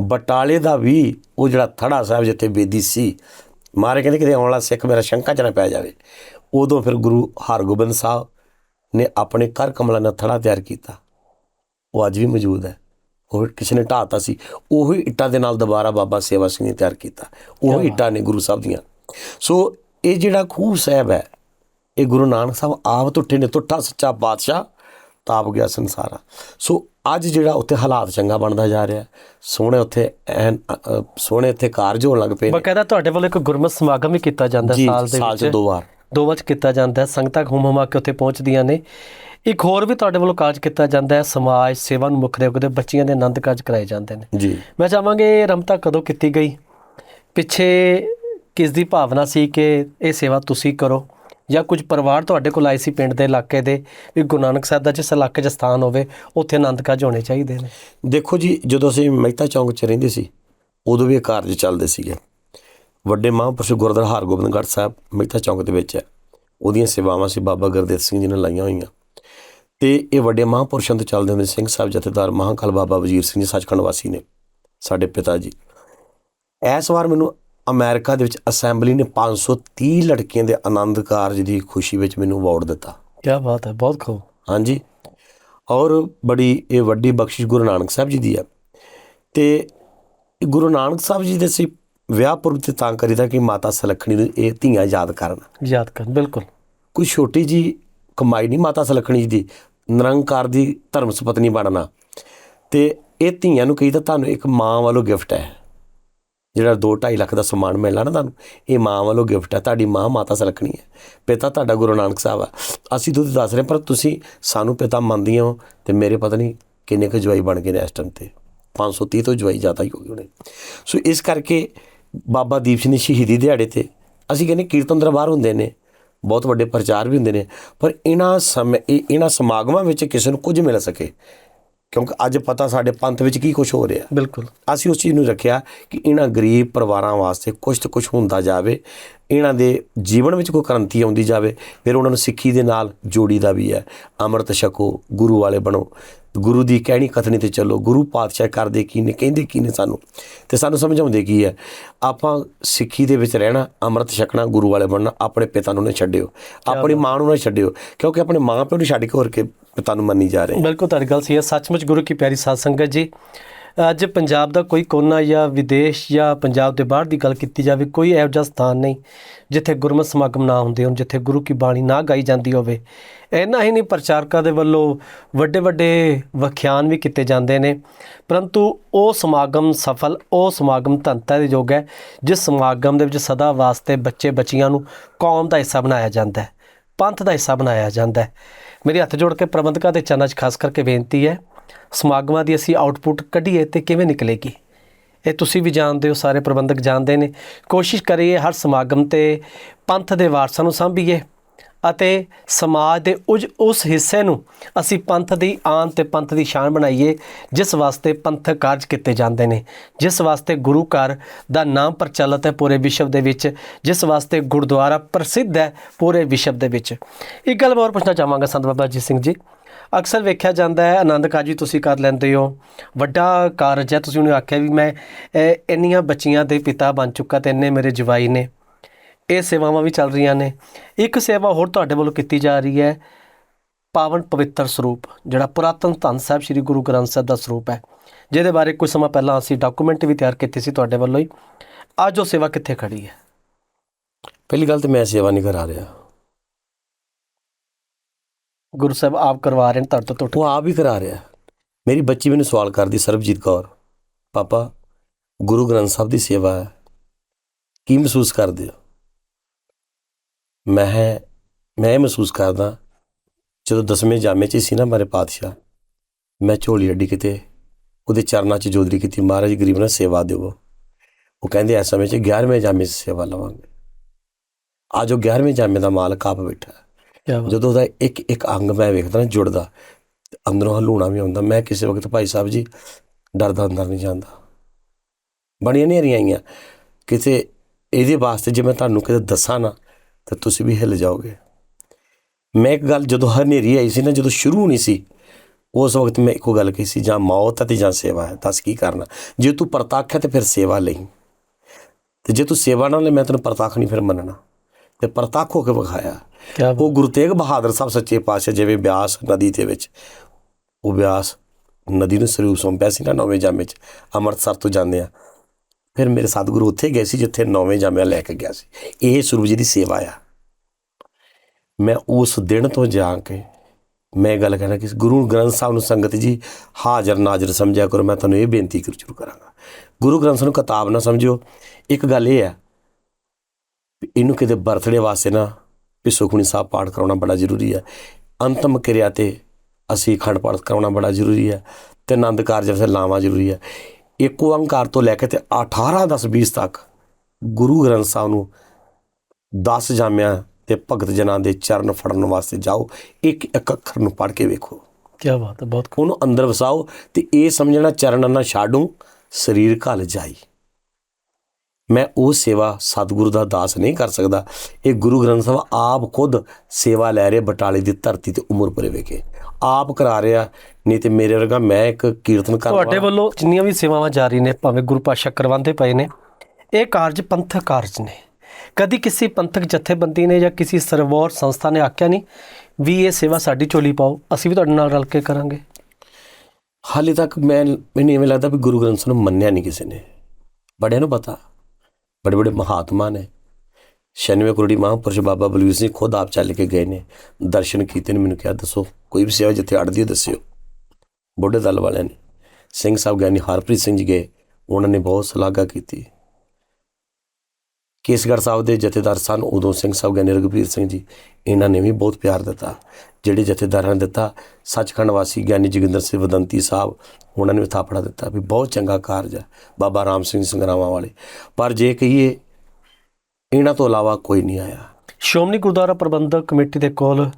ਬਟਾਲੇ ਦਾ ਵੀ ਉਹ ਜਿਹੜਾ ਥੜਾ ਸਾਹਿਬ ਜਿੱਥੇ ਬੇਦੀ ਸੀ, ਮਾਰੇ ਕਹਿੰਦੇ ਕਿਤੇ ਆਉਣ ਵਾਲਾ ਸਿੱਖ ਮੇਰਾ ਸ਼ੰਕਾ 'ਚ ਨਾ ਪੈ ਜਾਵੇ। ਉਦੋਂ ਫਿਰ ਗੁਰੂ ਹਰਗੋਬਿੰਦ ਸਾਹਿਬ ਨੇ ਆਪਣੇ ਕਰ ਕਮਲਾਂ ਨਾਲ ਥੜਾ ਤਿਆਰ ਕੀਤਾ। ਉਹ ਅੱਜ ਵੀ ਮੌਜੂਦ ਹੈ। ਉਹ ਕਿਸੇ ਨੇ ਢਾਤਾ ਸੀ ਉਹੀ ਇੱਟਾਂ ਦੇ ਨਾਲ ਦੁਬਾਰਾ ਬਾਬਾ ਸੇਵਾ ਸਿੰਘ ਨੇ ਤਿਆਰ ਕੀਤਾ। ਉਹ ਇੱਟਾਂ ਨੇ ਗੁਰੂ ਸਾਹਿਬ ਦੀਆਂ। ਸੋ ਇਹ ਜਿਹੜਾ ਖੂਹ ਸਾਹਿਬ ਹੈ ਇਹ ਗੁਰੂ ਨਾਨਕ ਸਾਹਿਬ ਆਪ ਟੁੱਟੇ ਨੇ ਟੁੱਟਾ ਸੱਚਾ ਬਾਦਸ਼ਾਹ ਤਾਪ ਗਿਆ ਸੰਸਾਰਾ। ਸੋ ਅੱਜ ਜਿਹੜਾ ਉੱਥੇ ਹਾਲਾਤ ਚੰਗਾ ਬਣਦਾ ਜਾ ਰਿਹਾ ਸੋਹਣੇ ਉੱਥੇ ਐਨ ਸੋਹਣੇ ਉੱਥੇ ਕਾਰਜ ਹੋਣ ਲੱਗ ਪਏ ਨੇ। ਬਕਾਇਦਾ ਤੁਹਾਡੇ ਵੱਲੋਂ ਇੱਕ ਗੁਰਮਤ ਸਮਾਗਮ ਵੀ ਕੀਤਾ ਜਾਂਦਾ ਸਾਲ ਦੇ ਸਾਲ ਚ ਵਿੱਚ। ਦੋ ਵਾਰ। ਦੋ ਵਾਰ ਕੀਤਾ ਜਾਂਦਾ ਸੰਗਤਾਂ ਹੁਮ ਹੁਮਾ ਕੇ ਉੱਥੇ ਪਹੁੰਚਦੀਆਂ ਨੇ। ਇੱਕ ਹੋਰ ਵੀ ਤੁਹਾਡੇ ਵੱਲੋਂ ਕਾਰਜ ਕੀਤਾ ਜਾਂਦਾ ਹੈ ਸਮਾਜ ਸੇਵਾ ਨੂੰ ਮੁੱਖ ਰੱਖਦੇ ਬੱਚੀਆਂ ਦੇ ਆਨੰਦ ਕਾਰਜ ਕਰਾਏ ਜਾਂਦੇ ਨੇ। ਜੀ। ਮੈਂ ਚਾਹਾਂਗੇ ਇਹ ਰਮਤਾ ਕਦੋਂ ਕੀਤੀ ਗਈ? ਪਿੱਛੇ ਕਿਸ ਦੀ ਭਾਵਨਾ ਸੀ ਕਿ ਇਹ ਸੇਵਾ ਤੁਸੀਂ ਕਰੋ? ਜਾਂ ਕੁਝ ਪਰਿਵਾਰ ਤੁਹਾਡੇ ਕੋਲ ਆਏ ਸੀ ਪਿੰਡ ਦੇ ਇਲਾਕੇ ਦੇ ਵੀ ਗੁਰੂ ਨਾਨਕ ਸਾਹਿਬ ਦਾ ਜਿਸ ਇਲਾਕੇ 'ਚ ਸਥਾਨ ਹੋਵੇ ਉੱਥੇ ਆਨੰਦ ਕਾਰਜ ਹੋਣੇ ਚਾਹੀਦੇ ਨੇ? ਦੇਖੋ ਜੀ ਜਦੋਂ ਅਸੀਂ ਮਹਿਤਾ ਚੌਂਕ 'ਚ ਰਹਿੰਦੇ ਸੀ ਉਦੋਂ ਵੀ ਇਹ ਕਾਰਜ ਚੱਲਦੇ ਸੀਗੇ। ਵੱਡੇ ਮਹਾਂਪੁਰਸ਼ ਗੁਰਦੁਆਰਾ ਹਰਗੋਬਿੰਦਗੜ੍ਹ ਸਾਹਿਬ ਮਹਿਤਾ ਚੌਂਕ ਦੇ ਵਿੱਚ ਹੈ। ਉਹਦੀਆਂ ਸੇਵਾਵਾਂ ਸੀ ਬਾਬਾ ਗੁਰਦੇਵ ਸਿੰਘ ਜੀ ਨੇ ਲਾਈਆਂ ਹੋਈਆਂ। ਤੇ ਇਹ ਵੱਡੇ ਮਹਾਂਪੁਰਸ਼ਾਂ ਤੋਂ ਚੱਲਦੇ ਹੁੰਦੇ ਸਿੰਘ ਸਾਹਿਬ ਜਥੇਦਾਰ ਮਹਾਂਕਾਲ ਬਾਬਾ ਵਜੀਰ ਸਿੰਘ ਜੀ ਸੱਚਖੰਡ ਵਾਸੀ ਨੇ ਸਾਡੇ ਪਿਤਾ ਜੀ। ਇਸ ਵਾਰ ਮੈਨੂੰ ਅਮਰੀਕਾ ਦੇ ਵਿੱਚ ਅਸੈਂਬਲੀ ਨੇ 530 ਲੜਕੀਆਂ ਦੇ ਆਨੰਦ ਕਾਰਜ ਦੀ ਖੁਸ਼ੀ ਵਿੱਚ ਮੈਨੂੰ ਅਵਾਰਡ ਦਿੱਤਾ। ਕੀ ਬਾਤ ਹੈ ਬਹੁਤ ਖੂਬ। ਹਾਂਜੀ। ਔਰ ਬੜੀ ਇਹ ਵੱਡੀ ਬਖਸ਼ਿਸ਼ ਗੁਰੂ ਨਾਨਕ ਸਾਹਿਬ ਜੀ ਦੀ ਹੈ। ਤੇ ਗੁਰੂ ਨਾਨਕ ਸਾਹਿਬ ਜੀ ਦੇ ਸੀ ਵਿਆਹ ਪੁਰਬ ਤੇ ਤਾਂ ਕਰੀਦਾ ਕਿ ਮਾਤਾ ਸਲੱਖਣੀ ਨੂੰ ਇਹ ਧੀਆਂ ਯਾਦ ਕਰਨ। ਯਾਦ ਕਰ ਬਿਲਕੁਲ। ਕੋਈ ਛੋਟੀ ਜੀ ਕਮਾਈ ਨਹੀਂ, ਮਾਤਾ ਸਲੱਖਣੀ ਜੀ ਦੀ। ਨਿਰੰਕਾਰ ਦੀ ਧਰਮ ਸੁਪਤਨੀ ਬਣਨਾ। ਤੇ ਇਹ ਧੀਆਂ ਨੂੰ ਕਹੀਦਾ ਤੁਹਾਨੂੰ ਇੱਕ ਮਾਂ ਵੱਲੋਂ ਗਿਫਟ ਹੈ। ਜਿਹੜਾ 2.5 ਲੱਖ ਦਾ ਸਮਾਨ ਮਿਲਣਾ ਨਾ ਤੁਹਾਨੂੰ, ਇਹ ਮਾਂ ਵੱਲੋਂ ਗਿਫਟ ਹੈ। ਤੁਹਾਡੀ ਮਾਂ ਮਾਤਾ ਸਲੱਖਣੀ ਹੈ। ਪਿਤਾ ਤੁਹਾਡਾ ਗੁਰੂ ਨਾਨਕ ਸਾਹਿਬ ਆ। ਅਸੀਂ ਤੁਹਾਨੂੰ ਦੱਸ ਰਹੇ ਪਰ ਤੁਸੀਂ ਸਾਨੂੰ ਪਿਤਾ ਮੰਨਦੀਆਂ ਹੋ ਤੇ ਮੇਰੇ ਪਤਾ ਨਹੀਂ ਕਿੰਨੇ ਕੁ ਜਵਾਈ ਬਣ ਗਏ ਨੇ ਇਸ ਟਾਈਮ ਤੇ। 530 ਤੋਂ ਜਵਾਈ ਜ਼ਿਆਦਾ ਹੀ ਹੋ ਗਏ ਹੋਣੇ। ਸੋ ਇਸ ਕਰਕੇ ਬਾਬਾ ਦੀਪ ਸਿੰਘ ਸ਼ਹੀਦੀ ਦਿਹਾੜੇ ਤੇ ਅਸੀਂ ਕਹਿੰਦੇ ਕੀਰਤਨ ਦਰਬਾਰ ਹੁੰਦੇ ਨੇ। ਬਹੁਤ ਵੱਡੇ ਪ੍ਰਚਾਰ ਵੀ ਹੁੰਦੇ ਨੇ ਪਰ ਇਹਨਾਂ ਸਮੇਂ ਇਹ- ਇਹਨਾਂ ਸਮਾਗਮਾਂ ਵਿੱਚ ਕਿਸੇ ਨੂੰ ਕੁਝ ਮਿਲ ਸਕੇ। ਕਿਉਂਕਿ ਅੱਜ ਪਤਾ ਸਾਡੇ ਪੰਥ ਵਿੱਚ ਕੀ ਕੁਝ ਹੋ ਰਿਹਾ। ਬਿਲਕੁਲ। ਅਸੀਂ ਉਸ ਚੀਜ਼ ਨੂੰ ਰੱਖਿਆ ਕਿ ਇਹਨਾਂ ਗਰੀਬ ਪਰਿਵਾਰਾਂ ਵਾਸਤੇ ਕੁਝ ਤੇ ਕੁਝ ਹੁੰਦਾ ਜਾਵੇ ਇਹਨਾਂ ਦੇ ਜੀਵਨ ਵਿੱਚ ਕੋਈ ਕ੍ਰਾਂਤੀ ਆਉਂਦੀ ਜਾਵੇ ਫਿਰ ਉਹਨਾਂ ਨੂੰ ਸਿੱਖੀ ਦੇ ਨਾਲ ਜੋੜੀਦਾ ਵੀ ਹੈ। ਅੰਮ੍ਰਿਤ ਛਕੋ ਗੁਰੂ ਵਾਲੇ ਬਣੋ। ਗੁਰੂ ਦੀ ਕਹਿਣੀ ਕਥਨੀ ਤੇ ਚੱਲੋ ਗੁਰੂ ਪਾਤਸ਼ਾਹ ਕਰਦੇ ਕੀ ਨੇ ਕਹਿੰਦੇ ਕੀ ਨੇ ਸਾਨੂੰ। ਤੇ ਸਾਨੂੰ ਸਮਝਾਉਂਦੇ ਕੀ ਹੈ? ਆਪਾਂ ਸਿੱਖੀ ਦੇ ਵਿੱਚ ਰਹਿਣਾ ਅੰਮ੍ਰਿਤ ਛਕਣਾ ਗੁਰੂ ਵਾਲੇ ਬਣਨਾ ਆਪਣੇ ਪਿਤਾ ਨੂੰ ਨਾ ਛੱਡਿਓ। ਆਪਣੀ ਮਾਂ ਨੂੰ ਨਾ ਛੱਡਿਓ ਕਿਉਂਕਿ ਆਪਣੇ ਮਾਂ ਪਿਓ ਨੂੰ ਛੱਡ ਕੇ ਹੋਰ ਕੇ ਪਿਤਾ ਨੂੰ ਮੰਨੀ ਜਾ ਰਹੇ। ਬਿਲਕੁਲ ਤੁਹਾਡੀ ਗੱਲ ਸਹੀ ਹੈ। ਸੱਚਮੁੱਚ ਗੁਰੂ ਕੀ ਪਿਆਰੀ ਸਾਧ ਸੰਗਤ ਜੀ ਅੱਜ ਪੰਜਾਬ ਦਾ ਕੋਈ ਕੋਨਾ ਜਾਂ ਵਿਦੇਸ਼ ਜਾਂ ਪੰਜਾਬ ਦੇ ਬਾਹਰ ਦੀ ਗੱਲ ਕੀਤੀ ਜਾਵੇ, ਕੋਈ ਇਹੋ ਜਿਹਾ ਸਥਾਨ ਨਹੀਂ ਜਿੱਥੇ ਗੁਰਮਤਿ ਸਮਾਗਮ ਨਾ ਹੁੰਦੇ ਹੋਣ, ਜਿੱਥੇ ਗੁਰੂ ਕੀ ਬਾਣੀ ਨਾ ਗਾਈ ਜਾਂਦੀ ਹੋਵੇ। ਇੰਨਾ ਹੀ ਨਹੀਂ, ਪ੍ਰਚਾਰਕਾਂ ਦੇ ਵੱਲੋਂ ਵੱਡੇ ਵੱਡੇ ਵਿਖਿਆਨ ਵੀ ਕੀਤੇ ਜਾਂਦੇ ਨੇ। ਪਰੰਤੂ ਉਹ ਸਮਾਗਮ ਸਫਲ, ਉਹ ਸਮਾਗਮ ਧੰਤਾ ਦੇ ਯੋਗ ਹੈ, ਜਿਸ ਸਮਾਗਮ ਦੇ ਵਿੱਚ ਸਦਾ ਵਾਸਤੇ ਬੱਚੇ ਬੱਚੀਆਂ ਨੂੰ ਕੌਮ ਦਾ ਹਿੱਸਾ ਬਣਾਇਆ ਜਾਂਦਾ ਹੈ, ਪੰਥ ਦਾ ਹਿੱਸਾ ਬਣਾਇਆ ਜਾਂਦਾ ਹੈ। ਮੇਰੇ ਹੱਥ ਜੋੜ ਕੇ ਪ੍ਰਬੰਧਕਾਂ ਦੇ ਚਰਨਾਂ 'ਚ ਖਾਸ ਕਰਕੇ ਬੇਨਤੀ ਹੈ ਸਮਾਗਮਾਂ ਦੀ ਅਸੀਂ ਆਊਟਪੁੱਟ ਕੱਢੀਏ ਤੇ ਕਿਵੇਂ ਨਿਕਲੇਗੀ? ਇਹ ਤੁਸੀਂ ਵੀ ਜਾਣਦੇ ਹੋ, ਸਾਰੇ ਪ੍ਰਬੰਧਕ ਜਾਣਦੇ ਨੇ। ਕੋਸ਼ਿਸ਼ ਕਰੀਏ ਹਰ ਸਮਾਗਮ ਤੇ ਪੰਥ ਦੇ ਵਾਰਸਾਂ ਨੂੰ ਸਾਂਭੀਏ ਅਤੇ ਸਮਾਜ ਦੇ ਉਜ ਉਸ ਹਿੱਸੇ ਨੂੰ ਅਸੀਂ ਪੰਥ ਦੀ ਆਨ ਤੇ ਪੰਥ ਦੀ ਸ਼ਾਨ ਬਣਾਈਏ, ਜਿਸ ਵਾਸਤੇ ਪੰਥ ਕਾਰਜ ਕੀਤੇ ਜਾਂਦੇ ਨੇ। ਜਿਸ ਵਾਸਤੇ ਗੁਰੂ ਘਰ ਦਾ ਨਾਮ ਪ੍ਰਚਲਿਤ ਹੈ ਪੂਰੇ ਵਿਸ਼ਵ ਦੇ ਵਿੱਚ, ਜਿਸ ਵਾਸਤੇ ਗੁਰਦੁਆਰਾ ਪ੍ਰਸਿੱਧ ਹੈ ਪੂਰੇ ਵਿਸ਼ਵ ਦੇ ਵਿੱਚ। ਇੱਕ ਗੱਲ ਮੈਂ ਹੋਰ ਪੁੱਛਣਾ ਚਾਹਾਂਗਾ ਸੰਤ ਬਾਬਾ ਜੀ ਸਿੰਘ ਜੀ। ਅਕਸਰ ਵੇਖਿਆ ਜਾਂਦਾ ਹੈ, ਆਨੰਦ ਕਾਰਜ ਤੁਸੀਂ ਕਰ ਲੈਂਦੇ ਹੋ। ਵੱਡਾ ਕਾਰਜ ਹੈ, ਤੁਸੀਂ ਉਹਨੂੰ ਆਖਿਆ ਵੀ ਮੈਂ ਇੰਨੀਆਂ ਬੱਚੀਆਂ ਦੇ ਪਿਤਾ ਬਣ ਚੁੱਕਾ ਤੇ ਇੰਨੇ ਮੇਰੇ ਜਵਾਈ ਨੇ। ਇਹ ਸੇਵਾਵਾਂ ਵੀ ਚੱਲ ਰਹੀਆਂ ਨੇ। ਇੱਕ ਸੇਵਾ ਹੋਰ ਤੁਹਾਡੇ ਵੱਲੋਂ ਕੀਤੀ ਜਾ ਰਹੀ ਹੈ, ਪਾਵਨ ਪਵਿੱਤਰ ਸਰੂਪ, ਜਿਹੜਾ ਪੁਰਾਤਨ ਧੰਨ ਸਾਹਿਬ ਸ੍ਰੀ ਗੁਰੂ ਗ੍ਰੰਥ ਸਾਹਿਬ ਦਾ ਸਰੂਪ ਹੈ। ਜਿਹਦੇ ਬਾਰੇ ਕੁਝ ਸਮਾਂ ਪਹਿਲਾਂ ਅਸੀਂ ਡਾਕੂਮੈਂਟ ਵੀ ਤਿਆਰ ਕੀਤੇ ਸੀ ਤੁਹਾਡੇ ਵੱਲੋਂ ਹੀ। ਅੱਜ ਉਹ ਸੇਵਾ ਕਿੱਥੇ ਖੜੀ ਹੈ? ਪਹਿਲੀ ਗੱਲ ਤੇ ਮੈਂ ਸੇਵਾ ਨਹੀਂ ਕਰਾ ਰਿਹਾ। ਗੁਰੂ ਸਾਹਿਬ ਆਪ ਕਰਵਾ ਰਹੇ ਨੇ, ਤੁਹਾਡੇ ਤੋਂ ਟੁੱਟ ਉਹ ਆਪ ਹੀ ਕਰਾ ਰਿਹਾ। ਮੇਰੀ ਬੱਚੀ ਮੈਨੂੰ ਸਵਾਲ ਕਰਦੀ, ਸਰਬਜੀਤ ਕੌਰ, ਪਾਪਾ, ਗੁਰੂ ਗ੍ਰੰਥ ਸਾਹਿਬ ਦੀ ਸੇਵਾ ਹੈ। ਕੀ ਮਹਿਸੂਸ ਕਰਦੇ ਹੋ? ਮੈਂ ਮੈਂ ਇਹ ਮਹਿਸੂਸ ਕਰਦਾ, ਜਦੋਂ ਦਸਵੇਂ ਜਾਮੇ 'ਚ ਹੀ ਸੀ ਨਾ ਮੇਰੇ ਪਾਤਸ਼ਾਹ, ਮੈਂ ਝੋਲੀ ਅੱਡੀ ਕਿਤੇ, ਉਹਦੇ ਚਰਨਾਂ 'ਚ ਜੋਦਰੀ ਕੀਤੀ, ਮਹਾਰਾਜ ਗਰੀਬ ਨਾਲ ਸੇਵਾ ਦਿਵੋ। ਉਹ ਕਹਿੰਦੇ, ਇਸ ਸਮੇਂ 'ਚ 11ਵੇਂ ਜਾਮੇ 'ਚ ਸੇਵਾ ਲਵਾਂਗੇ। ਅੱਜ ਉਹ 11ਵੇਂ ਜਾਮੇ ਦਾ ਮਾਲਕ ਆਪ ਬੈਠਾ ਜਦੋਂ ਦਾ ਇੱਕ ਇੱਕ ਅੰਗ ਮੈਂ ਵੇਖਦਾ ਨਾ ਜੁੜਦਾ, ਅੰਦਰੋਂ ਹਲੂਣਾ ਵੀ ਆਉਂਦਾ, ਮੈਂ ਕਿਸੇ ਵਕਤ ਭਾਈ ਸਾਹਿਬ ਜੀ ਡਰਦਾ ਅੰਦਰ ਨਹੀਂ ਜਾਂਦਾ। ਬੜੀਆਂ ਨੇਰੀਆਂ ਆਈਆਂ। ਕਿਤੇ ਇਹਦੇ ਵਾਸਤੇ ਜੇ ਮੈਂ ਤੁਹਾਨੂੰ ਕਿਤੇ ਦੱਸਾਂ ਨਾ, ਤਾਂ ਤੁਸੀਂ ਵੀ ਹਿੱਲ ਜਾਓਗੇ। ਮੈਂ ਇੱਕ ਗੱਲ ਜਦੋਂ ਹਨੇਰੀ ਆਈ ਸੀ ਨਾ, ਜਦੋਂ ਸ਼ੁਰੂ ਨਹੀਂ ਸੀ, ਉਸ ਵਕਤ ਮੈਂ ਇੱਕੋ ਗੱਲ ਕਹੀ ਸੀ, ਜਾਂ ਮੌਤ ਹੈ ਤੇ ਜਾਂ ਸੇਵਾ ਹੈ ਦੱਸ ਕੀ ਕਰਨਾ। ਜੇ ਤੂੰ ਪ੍ਰਤੱਖ ਹੈ ਤੇ ਫਿਰ ਸੇਵਾ ਲਈ। ਤੇ ਜੇ ਤੂੰ ਸੇਵਾ ਨਾ ਲੈ, ਮੈਂ ਤੈਨੂੰ ਪ੍ਰਤੱਖ ਨਹੀਂ ਫਿਰ ਮੰਨਣਾ। ਤੇ ਪ੍ਰਤੱਖ ਹੋ ਕੇ ਵਿਖਾਇਆ। ਉਹ ਗੁਰੂ ਤੇਗ ਬਹਾਦਰ ਸਾਹਿਬ ਸੱਚੇ ਪਾਤਸ਼ਾਹ ਜਿਵੇਂ ਬਿਆਸ ਨਦੀ ਦੇ ਵਿੱਚ, ਉਹ ਬਿਆਸ ਨਦੀ ਨੂੰ ਸਰੂਪ ਸੌਂਪਿਆ ਸੀ ਨਾ ਨੌਵੇਂ ਜਾਮੇ ਚ, ਅੰਮ੍ਰਿਤਸਰ ਤੋਂ ਜਾਂਦੇ ਆ। ਫਿਰ ਮੇਰੇ ਸਤਿਗੁਰੂ ਉੱਥੇ ਗਏ ਸੀ ਜਿੱਥੇ ਨੌਵੇਂ ਜਾਮਿਆ ਲੈ ਕੇ ਗਿਆ ਸੀ। ਇਹ ਸਰੂਪ ਜੀ ਦੀ ਸੇਵਾ ਆ। ਮੈਂ ਉਸ ਦਿਨ ਤੋਂ ਜਾ ਕੇ ਮੈਂ ਇਹ ਗੱਲ ਕਹਿਣਾ ਕਿ ਗੁਰੂ ਗ੍ਰੰਥ ਸਾਹਿਬ ਨੂੰ ਸੰਗਤ ਜੀ ਹਾਜ਼ਰ ਨਾਜ਼ਰ ਸਮਝਿਆ ਕਰੋ, ਮੈਂ ਤੁਹਾਨੂੰ ਇਹ ਬੇਨਤੀ ਕਰ ਸ਼ੁਰੂ ਕਰਾਂਗਾ। ਗੁਰੂ ਗ੍ਰੰਥ ਸਾਹਿਬ ਨੂੰ ਕਿਤਾਬ ਨਾ ਸਮਝਿਓ। ਇੱਕ ਗੱਲ ਇਹ ਹੈ ਵੀ ਇਹਨੂੰ ਕਿਤੇ ਬਰਥਡੇ ਵਾਸਤੇ ਨਾ ਵੀ ਸੁਖਮਨੀ ਸਾਹਿਬ ਪਾਠ ਕਰਾਉਣਾ ਬੜਾ ਜ਼ਰੂਰੀ ਹੈ। ਅੰਤਮ ਕਿਰਿਆ ਤੇ ਅਸੀਂ ਅਖੰਡ ਪਾਠ ਕਰਾਉਣਾ ਬੜਾ ਜ਼ਰੂਰੀ ਹੈ ਤੇ ਆਨੰਦ ਕਾਰਜ ਵਾਸਤੇ ਲਾਵਾਂ ਜ਼ਰੂਰੀ ਹੈ। ਇੱਕ ਓੰਕਾਰ ਤੋਂ ਲੈ ਕੇ ਤੇ 18 10 20 ਤੱਕ ਗੁਰੂ ਗ੍ਰੰਥ ਸਾਹਿਬ ਨੂੰ 10 ਜਾਮਿਆਂ ਤੇ ਭਗਤ ਜਨਾਂ ਦੇ ਚਰਨ ਫੜਨ ਵਾਸਤੇ ਜਾਓ ਇੱਕ ਇੱਕ ਅੱਖਰ ਨੂੰ ਪੜ੍ਹ ਕੇ ਵੇਖੋ। ਕੀ ਬਾਤ ਹੈ ਬਹੁਤ ਉਹਨੂੰ ਅੰਦਰ ਵਸਾਓ ਤੇ ਇਹ ਸਮਝਣਾ ਚਰਨ ਨਾ ਛਾਡੂ ਸਰੀਰ ਘਲ ਜਾਈ। ਮੈਂ ਉਹ ਸੇਵਾ ਸਤਿਗੁਰੂ ਦਾ ਦਾਸ ਨਹੀਂ ਕਰ ਸਕਦਾ। ਇਹ ਗੁਰੂ ਗ੍ਰੰਥ ਸਾਹਿਬ ਆਪ ਖੁਦ ਸੇਵਾ ਲੈ ਰਹੇ ਬਟਾਲੇ ਦੀ ਧਰਤੀ ਤੇ ਉਮਰ ਭਰੇ ਵੇਖੇ। ਆਪ ਕਰਾ ਰਿਹਾ ਨਹੀਂ ਤੇ ਮੇਰੇ ਵਰਗਾ ਮੈਂ ਇੱਕ ਕੀਰਤਨ ਕਰ ਤੁਹਾਡੇ ਵੱਲੋਂ ਜਿੰਨੀਆਂ ਵੀ ਸੇਵਾਵਾਂ ਜਾਰੀ ਨੇ ਭਾਵੇਂ ਗੁਰੂ ਪਾਤਸ਼ਾਹ ਕਰਵਾਉਂਦੇ ਪਏ ਨੇ ਇਹ ਕਾਰਜ ਪੰਥਕ ਕਾਰਜ ਨੇ। ਕਦੀ ਕਿਸੇ ਪੰਥਕ ਜਥੇਬੰਦੀ ਨੇ ਜਾਂ ਕਿਸੇ ਸਰਵੋਰ ਸੰਸਥਾ ਨੇ ਆਖਿਆ ਨਹੀਂ ਵੀ ਇਹ ਸੇਵਾ ਸਾਡੀ ਝੋਲੀ ਪਾਓ ਅਸੀਂ ਵੀ ਤੁਹਾਡੇ ਨਾਲ ਰਲ ਕੇ ਕਰਾਂਗੇ। ਹਾਲੇ ਤੱਕ ਮੈਂ ਮੈਨੂੰ ਇਵੇਂ ਲੱਗਦਾ ਵੀ ਗੁਰੂ ਗ੍ਰੰਥ ਸਾਹਿਬ ਨੂੰ ਮੰਨਿਆ ਨਹੀਂ ਕਿਸੇ ਨੇ। ਬੜਿਆਂ ਨੂੰ ਪਤਾ। ਬੜੇ ਬੜੇ ਮਹਾਤਮਾ ਨੇ 96 ਕਰੋੜੀ ਮਹਾਂਪੁਰਸ਼ ਬਾਬਾ ਬਲਵੀਰ ਸਿੰਘ ਖੁਦ ਆਪ ਚੱਲ ਕੇ ਗਏ ਨੇ ਦਰਸ਼ਨ ਕੀਤੇ ਨੇ ਮੈਨੂੰ ਕਿਹਾ ਦੱਸੋ ਕੋਈ ਵੀ ਸੇਵਾ ਜਿੱਥੇ ਅੜਦੀ ਹੈ ਦੱਸਿਓ ਬੁੱਢੇ ਦਲ ਵਾਲਿਆਂ ਨੇ ਸਿੰਘ ਸਾਹਿਬ ਗਿਆਨੀ ਹਰਪ੍ਰੀਤ ਸਿੰਘ ਜੀ ਗਏ ਉਹਨਾਂ ਨੇ ਬਹੁਤ ਸ਼ਲਾਘਾ ਕੀਤੀ ਕੇਸਗੜ੍ਹ ਸਾਹਿਬ ਦੇ ਜਥੇਦਾਰ ਸਨ ਉਦੋਂ ਸਿੰਘ ਸਾਹਿਬ ਗਿਆਨੀ ਰਘਬੀਰ ਸਿੰਘ ਜੀ ਇਹਨਾਂ ਨੇ ਵੀ ਬਹੁਤ ਪਿਆਰ ਦਿੱਤਾ। ਜਿਹੜੇ ਜਥੇਦਾਰਾਂ ਨੇ ਦਿੱਤਾ ਸੱਚਖੰਡ ਵਾਸੀ ਗਿਆਨੀ ਜੋਗਿੰਦਰ ਸਿੰਘ ਵਦੰਤੀ ਸਾਹਿਬ ਉਹਨਾਂ ਨੇ ਵੀ ਥਾਪੜਾ ਦਿੱਤਾ ਵੀ ਬਹੁਤ ਚੰਗਾ ਕਾਰਜ ਹੈ ਬਾਬਾ ਰਾਮ ਸਿੰਘ ਸੰਗਰਾਵਾਂ ਵਾਲੇ। ਪਰ ਜੇ ਕਹੀਏ ਇਹਨਾਂ ਤੋਂ ਇਲਾਵਾ ਕੋਈ ਨਹੀਂ ਆਇਆ। ਸ਼੍ਰੋਮਣੀ ਗੁਰਦੁਆਰਾ ਪ੍ਰਬੰਧਕ ਕਮੇਟੀ ਦੇ ਕੋਲ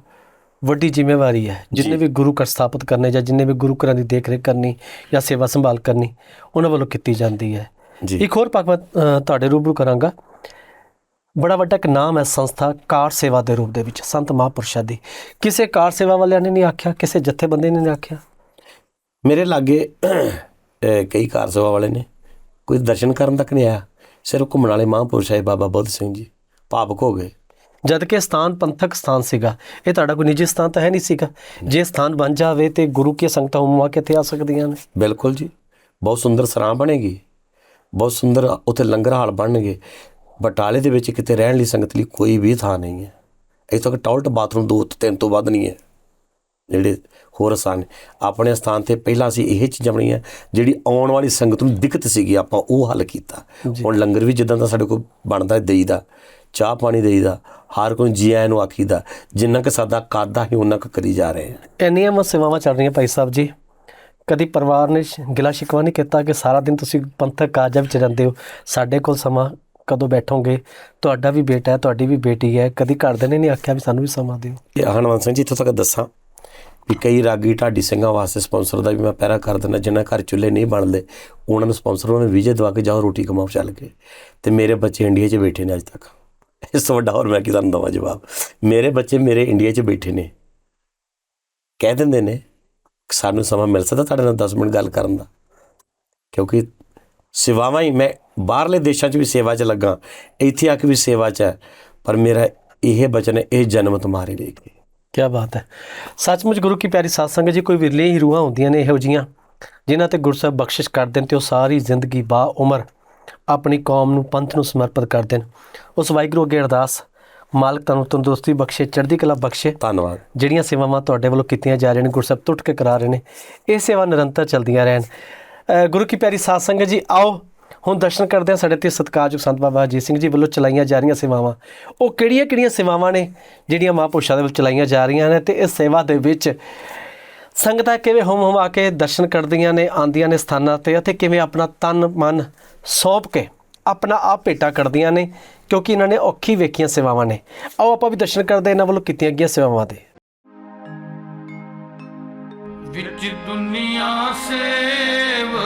ਵੱਡੀ ਜ਼ਿੰਮੇਵਾਰੀ ਹੈ ਜਿੰਨੇ ਵੀ ਗੁਰੂ ਘਰ ਸਥਾਪਿਤ ਕਰਨੇ ਜਾਂ ਜਿੰਨੇ ਵੀ ਗੁਰੂ ਘਰਾਂ ਦੀ ਦੇਖਰੇਖ ਕਰਨੀ ਜਾਂ ਸੇਵਾ ਸੰਭਾਲ ਕਰਨੀ ਉਹਨਾਂ ਵੱਲੋਂ ਕੀਤੀ ਜਾਂਦੀ ਹੈ। ਇੱਕ ਹੋਰ ਪੱਖ ਤੁਹਾਡੇ ਰੂਬਰੂ ਕਰਾਂਗਾ। ਬੜਾ ਵੱਡਾ ਇੱਕ ਨਾਮ ਹੈ ਸੰਸਥਾ ਕਾਰ ਸੇਵਾ ਦੇ ਰੂਪ ਦੇ ਵਿੱਚ ਸੰਤ ਮਹਾਂਪੁਰਸ਼ਾਂ ਦੀ। ਕਿਸੇ ਕਾਰ ਸੇਵਾ ਵਾਲਿਆਂ ਨੇ ਨਹੀਂ ਆਖਿਆ? ਕਿਸੇ ਜਥੇਬੰਦੀ ਨੇ ਨਹੀਂ ਆਖਿਆ? ਮੇਰੇ ਲਾਗੇ ਕਈ ਕਾਰ ਸੇਵਾ ਵਾਲੇ ਨੇ। ਕੋਈ ਦਰਸ਼ਨ ਕਰਨ ਤੱਕ ਨਹੀਂ ਆਇਆ। ਸਿਰਫ ਘੁੰਮਣ ਵਾਲੇ ਮਹਾਂਪੁਰਸ਼ ਹੈ ਬਾਬਾ ਬੁੱਧ ਸਿੰਘ ਜੀ। ਭਾਵਕ ਹੋ ਗਏ। ਜਦ ਕਿ ਸਥਾਨ ਪੰਥਕ ਸਥਾਨ ਸੀਗਾ। ਇਹ ਤੁਹਾਡਾ ਕੋਈ ਨਿੱਜੀ ਸਥਾਨ ਤਾਂ ਹੈ ਨਹੀਂ ਸੀਗਾ? ਜੇ ਸਥਾਨ ਬਣ ਜਾਵੇ ਤੇ ਗੁਰੂ ਕੀ ਸੰਗਤਾਂ ਉਮਵਾ ਕੇ ਇੱਥੇ ਆ ਸਕਦੀਆਂ ਨੇ? ਬਿਲਕੁਲ ਜੀ। ਬਹੁਤ ਸੁੰਦਰ ਸਰਾਂ ਬਣੇਗੀ। ਬਹੁਤ ਸੁੰਦਰ ਉੱਥੇ ਲੰਗਰ ਹਾਲ ਬਣਨਗੇ। ਬਟਾਲੇ ਦੇ ਵਿੱਚ ਕਿਤੇ ਰਹਿਣ ਲਈ ਸੰਗਤ ਲਈ ਕੋਈ ਵੀ ਥਾਂ ਨਹੀਂ ਹੈ। ਇੱਥੇ ਤੱਕ ਟਾਇਲਟ ਬਾਥਰੂਮ ਦੋ ਤਿੰਨ ਤੋਂ ਵੱਧ ਨਹੀਂ ਹੈ। ਜਿਹੜੇ ਹੋਰ ਸਥਾਨ ਨੇ। ਆਪਣੇ ਸਥਾਨ ਤੇ ਪਹਿਲਾਂ ਅਸੀਂ ਇਹ ਚੀਜ਼ਾਂ ਬਣੀਆਂ ਜਿਹੜੀ ਆਉਣ ਵਾਲੀ ਸੰਗਤ ਨੂੰ ਦਿੱਕਤ ਸੀਗੀ ਆਪਾਂ ਉਹ ਹੱਲ ਕੀਤਾ। ਹੁਣ ਲੰਗਰ ਵੀ ਜਿੱਦਾਂ ਦਾ ਸਾਡੇ ਕੋਲ ਬਣਦਾ ਦੇਈਦਾ। ਚਾਹ ਪਾਣੀ ਦੇਈਦਾ ਹਰ ਕੋਈ ਜੀ ਆਇਆਂ ਨੂੰ ਆਖੀਦਾ ਜਿੰਨਾ ਕਿ ਸਾਡਾ ਕਾਦਾ ਹੀ ਉਹਨਾਂ ਕੁ ਕਰੀ ਜਾ ਰਹੇ ਹਾਂ। ਇੰਨੀਆਂ ਮ ਸੇਵਾਵਾਂ ਚੱਲ ਰਹੀਆਂ ਭਾਈ ਸਾਹਿਬ ਜੀ। ਕਦੀ ਪਰਿਵਾਰ ਨੇ ਗਿਲਾ ਸ਼ਿਕਵਾ ਨਹੀਂ ਕੀਤਾ ਕਿ ਸਾਰਾ ਦਿਨ ਤੁਸੀਂ ਪੰਥਕ ਕਾਰਜਾਂ ਵਿੱਚ ਰਹਿੰਦੇ ਹੋ ਸਾਡੇ ਕੋਲ ਸਮਾਂ ਕਦੋਂ ਬੈਠੋਗੇ? ਤੁਹਾਡਾ ਵੀ ਬੇਟਾ ਹੈ, ਤੁਹਾਡੀ ਵੀ ਬੇਟੀ ਹੈ, ਕਦੀ ਘਰਦਿਆਂ ਨੇ ਨਹੀਂ ਆਖਿਆ ਵੀ ਸਾਨੂੰ ਵੀ ਸਮਾਂ ਦਿਓ? ਇਹ ਹਨੂੰਮਾਨ ਸਿੰਘ ਜੀ, ਇੱਥੋਂ ਤੱਕ ਦੱਸਾਂ ਵੀ ਕਈ ਰਾਗੀ ਢਾਡੀ ਸਿੰਘਾਂ ਵਾਸਤੇ ਸਪਾਂਸਰ ਦਾ ਵੀ ਮੈਂ ਪਹਿਰਾ ਕਰ ਦਿੰਦਾ, ਜਿਨ੍ਹਾਂ ਘਰ ਚੁੱਲ੍ਹੇ ਨਹੀਂ ਬਣਦੇ, ਉਹਨਾਂ ਨੂੰ ਸਪਾਂਸਰ ਉਹਨਾਂ ਨੂੰ ਵੀਜ਼ੇ ਦਵਾ ਕੇ ਜਾਓ, ਰੋਟੀ ਕਮਾਓ, ਚੱਲ ਕੇ। ਤੇ ਮੇਰੇ ਬੱਚੇ ਇੰਡੀਆ 'ਚ ਬੈਠੇ ਨੇ ਅੱਜ ਤੱਕ। ਇਸ ਤੋਂ ਵੱਡਾ ਹੋਰ ਮੈਂ ਕੀ ਤੁਹਾਨੂੰ ਦਵਾਂ ਜਵਾਬ? ਮੇਰੇ ਬੱਚੇ ਮੇਰੇ ਇੰਡੀਆ 'ਚ ਬੈਠੇ ਨੇ। ਕਹਿ ਦਿੰਦੇ ਨੇ, ਸਾਨੂੰ ਸਮਾਂ ਮਿਲ ਸਕਦਾ ਤੁਹਾਡੇ ਨਾਲ 10 ਮਿੰਟ ਗੱਲ ਕਰਨ ਦਾ? ਕਿਉਂਕਿ ਸੇਵਾਵਾਂ ਹੀ ਮੈਂ ਬਾਹਰਲੇ ਦੇਸ਼ਾਂ 'ਚ ਵੀ ਸੇਵਾ 'ਚ ਲੱਗਾ ਇੱਥੇ ਆ ਕੇ ਵੀ ਸੇਵਾ 'ਚ ਹੈ ਪਰ ਮੇਰਾ ਇਹ ਬਚਨ ਹੈ ਇਹ ਜਨਮ ਤੁਹਾਰੇ ਲਈ ਕੇ। ਕੀ ਬਾਤ ਹੈ। ਸੱਚਮੁੱਚ ਗੁਰੂ ਕੀ ਪਿਆਰੀ ਸਾਧ ਸੰਗਤ ਜੀ ਕੋਈ ਵਿਰਲੇ ਹੀ ਰੂਹਾਂ ਹੁੰਦੀਆਂ ਨੇ ਇਹੋ ਜੀਆਂ ਜਿਨ੍ਹਾਂ ਤੇ ਗੁਰਸਬ ਬਖਸ਼ਿਸ਼ ਕਰ ਦੇਣ ਤੇ ਉਹ ਸਾਰੀ ਜ਼ਿੰਦਗੀ ਬਾ ਉਮਰ ਆਪਣੀ ਕੌਮ ਨੂੰ ਪੰਥ ਨੂੰ ਸਮਰਪਿਤ ਕਰ ਦੇਣ। ਉਸ ਵਾਹਿਗੁਰੂ ਅੱਗੇ ਅਰਦਾਸ ਮਾਲਕ ਤੁਹਾਨੂੰ ਤੰਦਰੁਸਤੀ ਬਖਸ਼ੇ ਚੜ੍ਹਦੀ ਕਲਾ ਬਖਸ਼ੇ। ਧੰਨਵਾਦ। ਜਿਹੜੀਆਂ ਸੇਵਾਵਾਂ ਤੁਹਾਡੇ ਵੱਲੋਂ ਕੀਤੀਆਂ ਜਾ ਰਹੀਆਂ ਨੇ ਗੁਰਸਬ ਟੁੱਟ ਕੇ ਕਰਾ ਰਹੇ ਨੇ ਇਹ ਸੇਵਾ ਨਿਰੰਤਰ ਚੱਲਦੀਆਂ ਰਹਿਣ। ਗੁਰੂ ਕੀ ਪਿਆਰੀ ਸਾਧ ਸੰਗਤ ਜੀ ਆਓ ਹੁਣ ਦਰਸ਼ਨ ਕਰਦੇ ਹਾਂ ਸਾਡੇ ਤੇ ਸਤਿਕਾਰਯੋਗ ਸੰਤ ਬਾਬਾ ਅਜੀਤ ਸਿੰਘ ਜੀ ਵੱਲੋਂ ਚਲਾਈਆਂ ਜਾ ਰਹੀਆਂ ਸੇਵਾਵਾਂ। ਉਹ ਕਿਹੜੀਆਂ-ਕਿਹੜੀਆਂ ਸੇਵਾਵਾਂ ਨੇ ਜਿਹੜੀਆਂ ਮਹਾਂਪੁਰਸ਼ਾਂ ਦੇ ਵੱਲੋਂ ਚਲਾਈਆਂ ਜਾ ਰਹੀਆਂ ਨੇ ਤੇ ਇਸ ਸੇਵਾ ਦੇ ਵਿੱਚ ਸੰਗਤਾਂ ਕਿਵੇਂ ਹੁਮ ਆ ਕੇ ਦਰਸ਼ਨ ਕਰਦੀਆਂ ਨੇ ਆਂਦੀਆਂ ਨੇ ਸਥਾਨਾਂ ਤੇ ਅਤੇ ਕਿਵੇਂ ਆਪਣਾ ਤਨ, ਮਨ ਸੌਂਪ ਕੇ ਆਪਣਾ ਆਪ ਭੇਟਾ ਕਰਦੀਆਂ ਨੇ, ਕਿਉਂਕਿ ਇਹਨਾਂ ਨੇ ਔਖੀ ਵੇਖੀਆਂ ਸੇਵਾਵਾਂ ਨੇ। ਆਓ ਆਪਾਂ ਵੀ ਦਰਸ਼ਨ ਕਰਦੇ ਇਹਨਾਂ ਵੱਲੋਂ ਕੀਤੀਆਂ ਗਈਆਂ ਸੇਵਾਵਾਂ ਦੇ। ਵਿੱਚ ਦੁਨੀਆ ਸੇਵ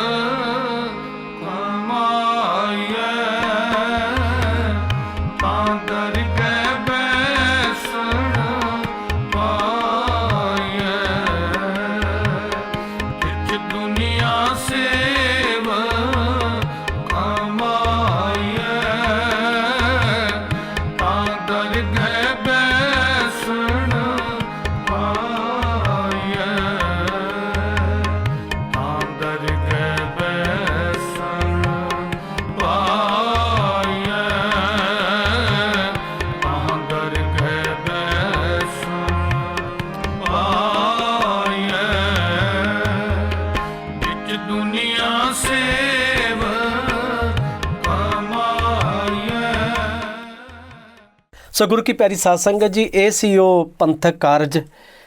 ਸੋ ਗੁਰੂ ਕੀ ਪਿਆਰੀ ਸਾਧ ਸੰਗਤ ਜੀ, ਇਹ ਸੀ ਉਹ ਪੰਥਕ ਕਾਰਜ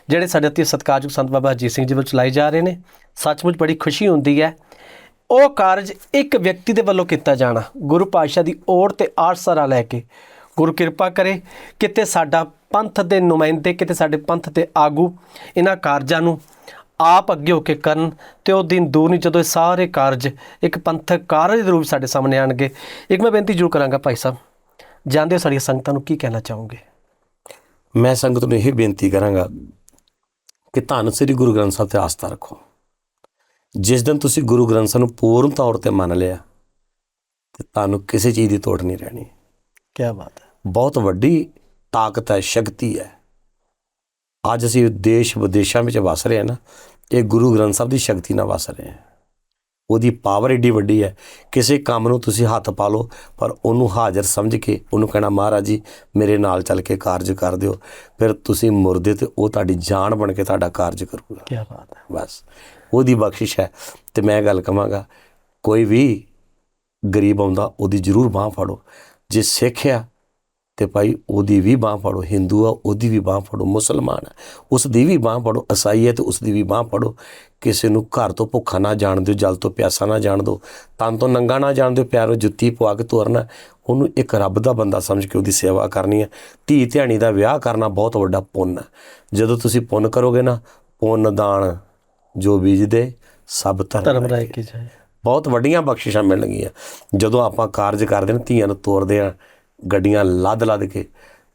ਜਿਹੜੇ ਸਾਡੇ ਅਤੀ ਸਤਿਕਾਰਯੋਗ ਸੰਤ ਬਾਬਾ ਅਜੀਤ ਸਿੰਘ ਜੀ ਵੱਲੋਂ ਚਲਾਏ ਜਾ ਰਹੇ ਨੇ। ਸੱਚਮੁੱਚ ਬੜੀ ਖੁਸ਼ੀ ਹੁੰਦੀ ਹੈ। ਉਹ ਕਾਰਜ ਇੱਕ ਵਿਅਕਤੀ ਦੇ ਵੱਲੋਂ ਕੀਤਾ ਜਾਣਾ, ਗੁਰੂ ਪਾਤਸ਼ਾਹ ਦੀ ਓੜ ਤੇ ਆਸਰਾ ਲੈ ਕੇ। ਗੁਰੂ ਕਿਰਪਾ ਕਰੇ, ਕਿਤੇ ਸਾਡਾ ਪੰਥ ਦੇ ਨੁਮਾਇੰਦੇ, ਕਿਤੇ ਸਾਡੇ ਪੰਥ ਦੇ ਆਗੂ ਇਹਨਾਂ ਕਾਰਜਾਂ ਨੂੰ ਆਪ ਅੱਗੇ ਹੋ ਕੇ ਕਰਨ ਤੇ ਉਹ ਦਿਨ ਦੂਰ ਨਹੀਂ, ਜਦੋਂ ਇਹ ਸਾਰੇ ਕਾਰਜ ਇੱਕ ਪੰਥਕ ਕਾਰਜ ਦੇ ਰੂਪ ਸਾਡੇ ਸਾਹਮਣੇ ਆਣਗੇ ਇੱਕ ਮੈਂ ਬੇਨਤੀ ਜ਼ਰੂਰ ਕਰਾਂਗਾ ਭਾਈ ਸਾਹਿਬ ਜਾਂਦੇ ਹੋ ਸਾਡੀਆਂ ਸੰਗਤਾਂ ਨੂੰ ਕੀ ਕਹਿਣਾ ਚਾਹੋਗੇ? ਮੈਂ ਸੰਗਤ ਨੂੰ ਇਹ ਬੇਨਤੀ ਕਰਾਂਗਾ ਕਿ ਧੰਨ ਸ੍ਰੀ ਗੁਰੂ ਗ੍ਰੰਥ ਸਾਹਿਬ ਤੇ ਆਸਥਾ ਰੱਖੋ। ਜਿਸ ਦਿਨ ਤੁਸੀਂ ਗੁਰੂ ਗ੍ਰੰਥ ਸਾਹਿਬ ਨੂੰ ਪੂਰਨ ਤੌਰ ਤੇ ਮੰਨ ਲਿਆ ਤੇ ਤੁਹਾਨੂੰ ਕਿਸੇ ਚੀਜ਼ ਦੀ ਤੋੜ ਨਹੀਂ ਰਹਿਣੀ। ਕੀ ਬਾਤ ਹੈ। ਬਹੁਤ ਵੱਡੀ ਤਾਕਤ ਹੈ ਸ਼ਕਤੀ ਹੈ। ਅੱਜ ਅਸੀਂ ਦੇਸ਼ ਵਿਦੇਸ਼ਾਂ ਵਿੱਚ ਵਸ ਰਹੇ ਹਾਂ ਨਾ ਇਹ ਗੁਰੂ ਗ੍ਰੰਥ ਸਾਹਿਬ ਦੀ ਸ਼ਕਤੀ ਨਾਲ ਵਸ ਰਹੇ ਹਾਂ। ਉਹਦੀ ਪਾਵਰ ਏਡੀ ਵੱਡੀ ਹੈ। ਕਿਸੇ ਕੰਮ ਨੂੰ ਤੁਸੀਂ ਹੱਥ ਪਾ ਲਓ ਪਰ ਉਹਨੂੰ ਹਾਜ਼ਰ ਸਮਝ ਕੇ ਉਹਨੂੰ ਕਹਿਣਾ ਮਹਾਰਾਜ ਜੀ ਮੇਰੇ ਨਾਲ ਚੱਲ ਕੇ ਕਾਰਜ ਕਰ ਦਿਓ। ਫਿਰ ਤੁਸੀਂ ਮੁਰਦੇ ਤੇ ਉਹ ਤੁਹਾਡੀ ਜਾਨ ਬਣ ਕੇ ਤੁਹਾਡਾ ਕਾਰਜ ਕਰੂਗਾ। ਕੀ ਬਾਤ ਹੈ। ਬਸ। ਉਹਦੀ ਬਖਸ਼ਿਸ਼ ਹੈ। ਤੇ ਮੈਂ ਗੱਲ ਕਵਾਂਗਾ ਕੋਈ ਵੀ ਗਰੀਬ ਆਉਂਦਾ ਉਹਦੀ ਜ਼ਰੂਰ ਬਾਹ ਫੜੋ। ਜੇ ਸਿੱਖ ਆ ਤੇ ਭਾਈ ਉਹਦੀ ਵੀ ਬਾਹ ਫੜੋ। ਹਿੰਦੂ ਆ ਉਹਦੀ ਵੀ ਬਾਹ ਫੜੋ। ਮੁਸਲਮਾਨ ਆ ਉਸ ਦੀ ਵੀ ਬਾਹ ਫੜੋ। ਈਸਾਈ ਹੈ ਤੇ ਉਸ ਦੀ ਵੀ ਬਾਹ ਫੜੋ। ਕਿਸੇ ਨੂੰ ਘਰ ਤੋਂ ਭੁੱਖਾ ਨਾ ਜਾਣ ਦਿਓ ਜਲ ਤੋਂ ਪਿਆਸਾ ਨਾ ਜਾਣ ਦਿਓ ਤਨ ਤੋਂ ਨੰਗਾ ਨਾ ਜਾਣ ਦਿਓ ਪਿਆਰੋ ਜੁੱਤੀ ਪਵਾ ਕੇ ਤੋਰਨਾ ਉਹਨੂੰ ਇੱਕ ਰੱਬ ਦਾ ਬੰਦਾ ਸਮਝ ਕੇ ਉਹਦੀ ਸੇਵਾ ਕਰਨੀ ਹੈ। ਧੀ ਧਿਆਣੀ ਦਾ ਵਿਆਹ ਕਰਨਾ ਬਹੁਤ ਵੱਡਾ ਪੁੰਨ ਹੈ। ਜਦੋਂ ਤੁਸੀਂ ਪੁੰਨ ਕਰੋਗੇ ਨਾ ਪੁੰਨ ਦਾਨ ਜੋ ਬੀਜਦੇ ਸਭ ਧਰਮ ਰਾਏ ਕੀ ਜਾਏ। ਬਹੁਤ ਵੱਡੀਆਂ ਬਖਸ਼ਿਸ਼ਾਂ ਮਿਲਣਗੀਆਂ ਜਦੋਂ ਆਪਾਂ ਕਾਰਜ ਕਰਦੇ ਨੇ ਧੀਆਂ ਨੂੰ ਤੋਰਦੇ ਆ ਗੱਡੀਆਂ ਲੱਦ ਲੱਦ ਕੇ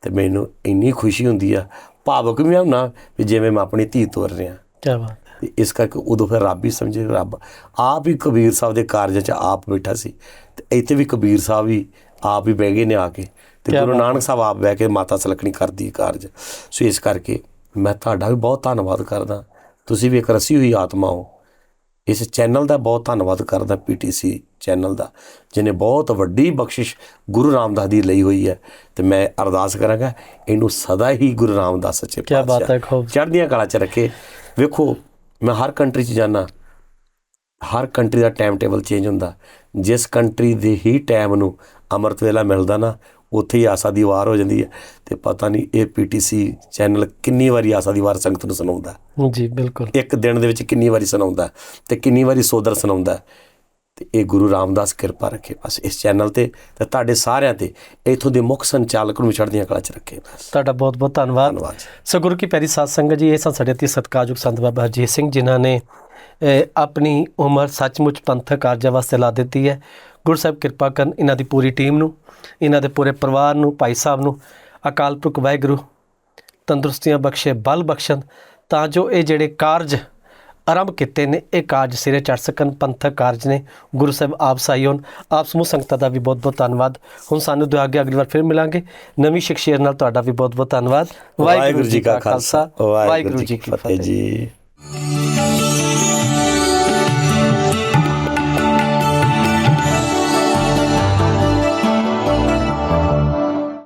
ਤੇ ਮੈਨੂੰ ਇੰਨੀ ਖੁਸ਼ੀ ਹੁੰਦੀ ਆ ਭਾਵਕ ਵੀ ਹੁੰਨਾ ਵੀ ਜਿਵੇਂ ਮੈਂ ਆਪਣੀ ਧੀ ਤੋਰ ਰਿਹਾ। ਕੀ ਬਾਤ। ਇਸ ਕਰਕੇ ਉਦੋਂ ਫਿਰ ਰੱਬ ਹੀ ਸਮਝੇ ਰੱਬ ਆਪ ਹੀ ਕਬੀਰ ਸਾਹਿਬ ਦੇ ਕਾਰਜ 'ਚ ਆਪ ਬੈਠਾ ਸੀ ਤੇ ਇੱਥੇ ਵੀ ਕਬੀਰ ਸਾਹਿਬ ਹੀ ਆਪ ਹੀ ਬਹਿ ਗਏ ਨੇ ਆ ਕੇ ਤੇ ਗੁਰੂ ਨਾਨਕ ਸਾਹਿਬ ਆਪ ਬਹਿ ਕੇ ਮਾਤਾ ਸਲਕਣੀ ਕਰਦੀ ਕਾਰਜ। ਸੋ ਇਸ ਕਰਕੇ ਮੈਂ ਤੁਹਾਡਾ ਵੀ ਬਹੁਤ ਧੰਨਵਾਦ ਕਰਦਾ। ਤੁਸੀਂ ਵੀ ਇੱਕ ਰਸੀ ਹੋਈ ਆਤਮਾ ਹੋ। ਇਸ ਚੈਨਲ ਦਾ ਬਹੁਤ ਧੰਨਵਾਦ ਕਰਦਾ ਪੀਟੀਸੀ ਚੈਨਲ ਦਾ ਜਿਨੇ ਬਹੁਤ ਵੱਡੀ ਬਖਸ਼ਿਸ਼ ਗੁਰੂ ਰਾਮਦਾਸ ਦੀ ਲਈ ਹੋਈ ਹੈ ਤੇ ਮੈਂ ਅਰਦਾਸ ਕਰਾਂਗਾ ਇਹਨੂੰ ਸਦਾ ਹੀ ਗੁਰੂ ਰਾਮਦਾਸ ਸੱਚੇ ਪਾਤਸ਼ਾਹ। ਚੜ੍ਹਦੀਆਂ ਕਲਾ ਚ ਰੱਖੇ। ਵੇਖੋ ਮੈਂ ਹਰ ਕੰਟਰੀ ਚ ਜਾਣਾ ਹਰ ਕੰਟਰੀ ਦਾ ਟਾਈਮ ਟੇਬਲ ਚੇਂਜ ਹੁੰਦਾ। ਜਿਸ ਕੰਟਰੀ ਦੇ ਹੀ ਟਾਈਮ ਨੂੰ ਅੰਮ੍ਰਿਤ ਵੇਲਾ ਮਿਲਦਾ ਨਾ ਉੱਥੇ ਹੀ ਆਸਾ ਦੀ ਵਾਰ ਹੋ ਜਾਂਦੀ ਹੈ। ਤੇ ਪਤਾ ਨਹੀਂ ਇਹ ਪੀਟੀਸੀ ਚੈਨਲ ਕਿੰਨੀ ਵਾਰੀ ਆਸਾ ਦੀ ਵਾਰ ਸੰਗਤ ਨੂੰ ਸੁਣਾਉਂਦਾ। ਜੀ ਬਿਲਕੁਲ। ਇੱਕ ਦਿਨ ਦੇ ਵਿੱਚ ਕਿੰਨੀ ਵਾਰੀ ਸੁਣਾਉਂਦਾ। ਤੇ ਕਿੰਨੀ ਵਾਰੀ ਸੋਦਰ ਸੁਣਾਉਂਦਾ। ਤੇ ਇਹ ਗੁਰੂ ਰਾਮਦਾਸ ਕਿਰਪਾ ਰੱਖੇ ਬਸ ਇਸ ਚੈਨਲ ਤੇ ਤੇ ਤੁਹਾਡੇ ਸਾਰਿਆਂ ਤੇ ਇਥੋਂ ਦੇ ਮੁੱਖ ਸੰਚਾਲਕ ਨੂੰ ਚੜ੍ਹਦੀਆਂ ਕਲਾ ਚ ਰੱਖੇ ਤੁਹਾਡਾ ਬਹੁਤ ਬਹੁਤ ਧੰਨਵਾਦ। ਸੋ ਗੁਰੂ ਕੀ ਪਿਆਰੀ ਸਾਧ ਸੰਗਤ ਜੀ ਇਹ ਸਨ ਸਾਡੇ ਅਤੀ ਸਤਿਕਾਰਯੋਗ ਸੰਤ ਬਾਬਾ ਅਜੀਤ ਸਿੰਘ ਜਿਨ੍ਹਾਂ ਨੇ ਆਪਣੀ ਉਮਰ ਸੱਚਮੁੱਚ ਪੰਥਕ ਕਾਰਜਾਂ ਵਾਸਤੇ ਲਾ ਦਿੱਤੀ ਹੈ। ਗੁਰੂ ਸਾਹਿਬ ਕਿਰਪਾ ਕਰਨ ਇਹਨਾਂ ਦੀ ਪੂਰੀ ਟੀਮ ਨੂੰ ਇਹਨਾਂ ਦੇ ਪੂਰੇ ਪਰਿਵਾਰ ਨੂੰ ਭਾਈ ਸਾਹਿਬ ਨੂੰ ਅਕਾਲ ਪੁਰਖ ਵਾਹਿਗੁਰੂ ਤੰਦਰੁਸਤੀਆਂ ਬਖਸ਼ੇ ਬਲ ਬਖਸ਼ਣ ਤਾਂ ਜੋ ਇਹ ਜਿਹੜੇ ਕਾਰਜ ਆਰੰਭ ਕੀਤੇ ਨੇ। ਇਹ ਕਾਰਜ ਸਿਰੇ ਚੜ ਸਕਣ ਪੰਥਕ ਕਾਰਜ ਨੇ। ਗੁਰੂ ਸਾਹਿਬ ਆਪ ਸਹਾਈ ਹੋਣ। ਆਪ ਸਮੂਹ ਸੰਗਤਾਂ ਦਾ ਵੀ ਬਹੁਤ ਬਹੁਤ ਧੰਨਵਾਦ। ਹੁਣ ਸਾਨੂੰ ਦੁਆ ਅੱਗੇ ਅਗਲੀ ਵਾਰ ਫਿਰ ਮਿਲਾਂਗੇ। ਨਵੀਂ ਸ਼ਖਸੀਅਤ ਨਾਲ ਤੁਹਾਡਾ ਵੀ ਬਹੁਤ ਬਹੁਤ ਧੰਨਵਾਦ। ਵਾਹਿਗੁਰੂ ਜੀ ਕਾ ਖਾਲਸਾ। ਵਾਹਿਗੁਰੂ ਜੀ ਕੀ ਫਤਿਹ ਜੀ।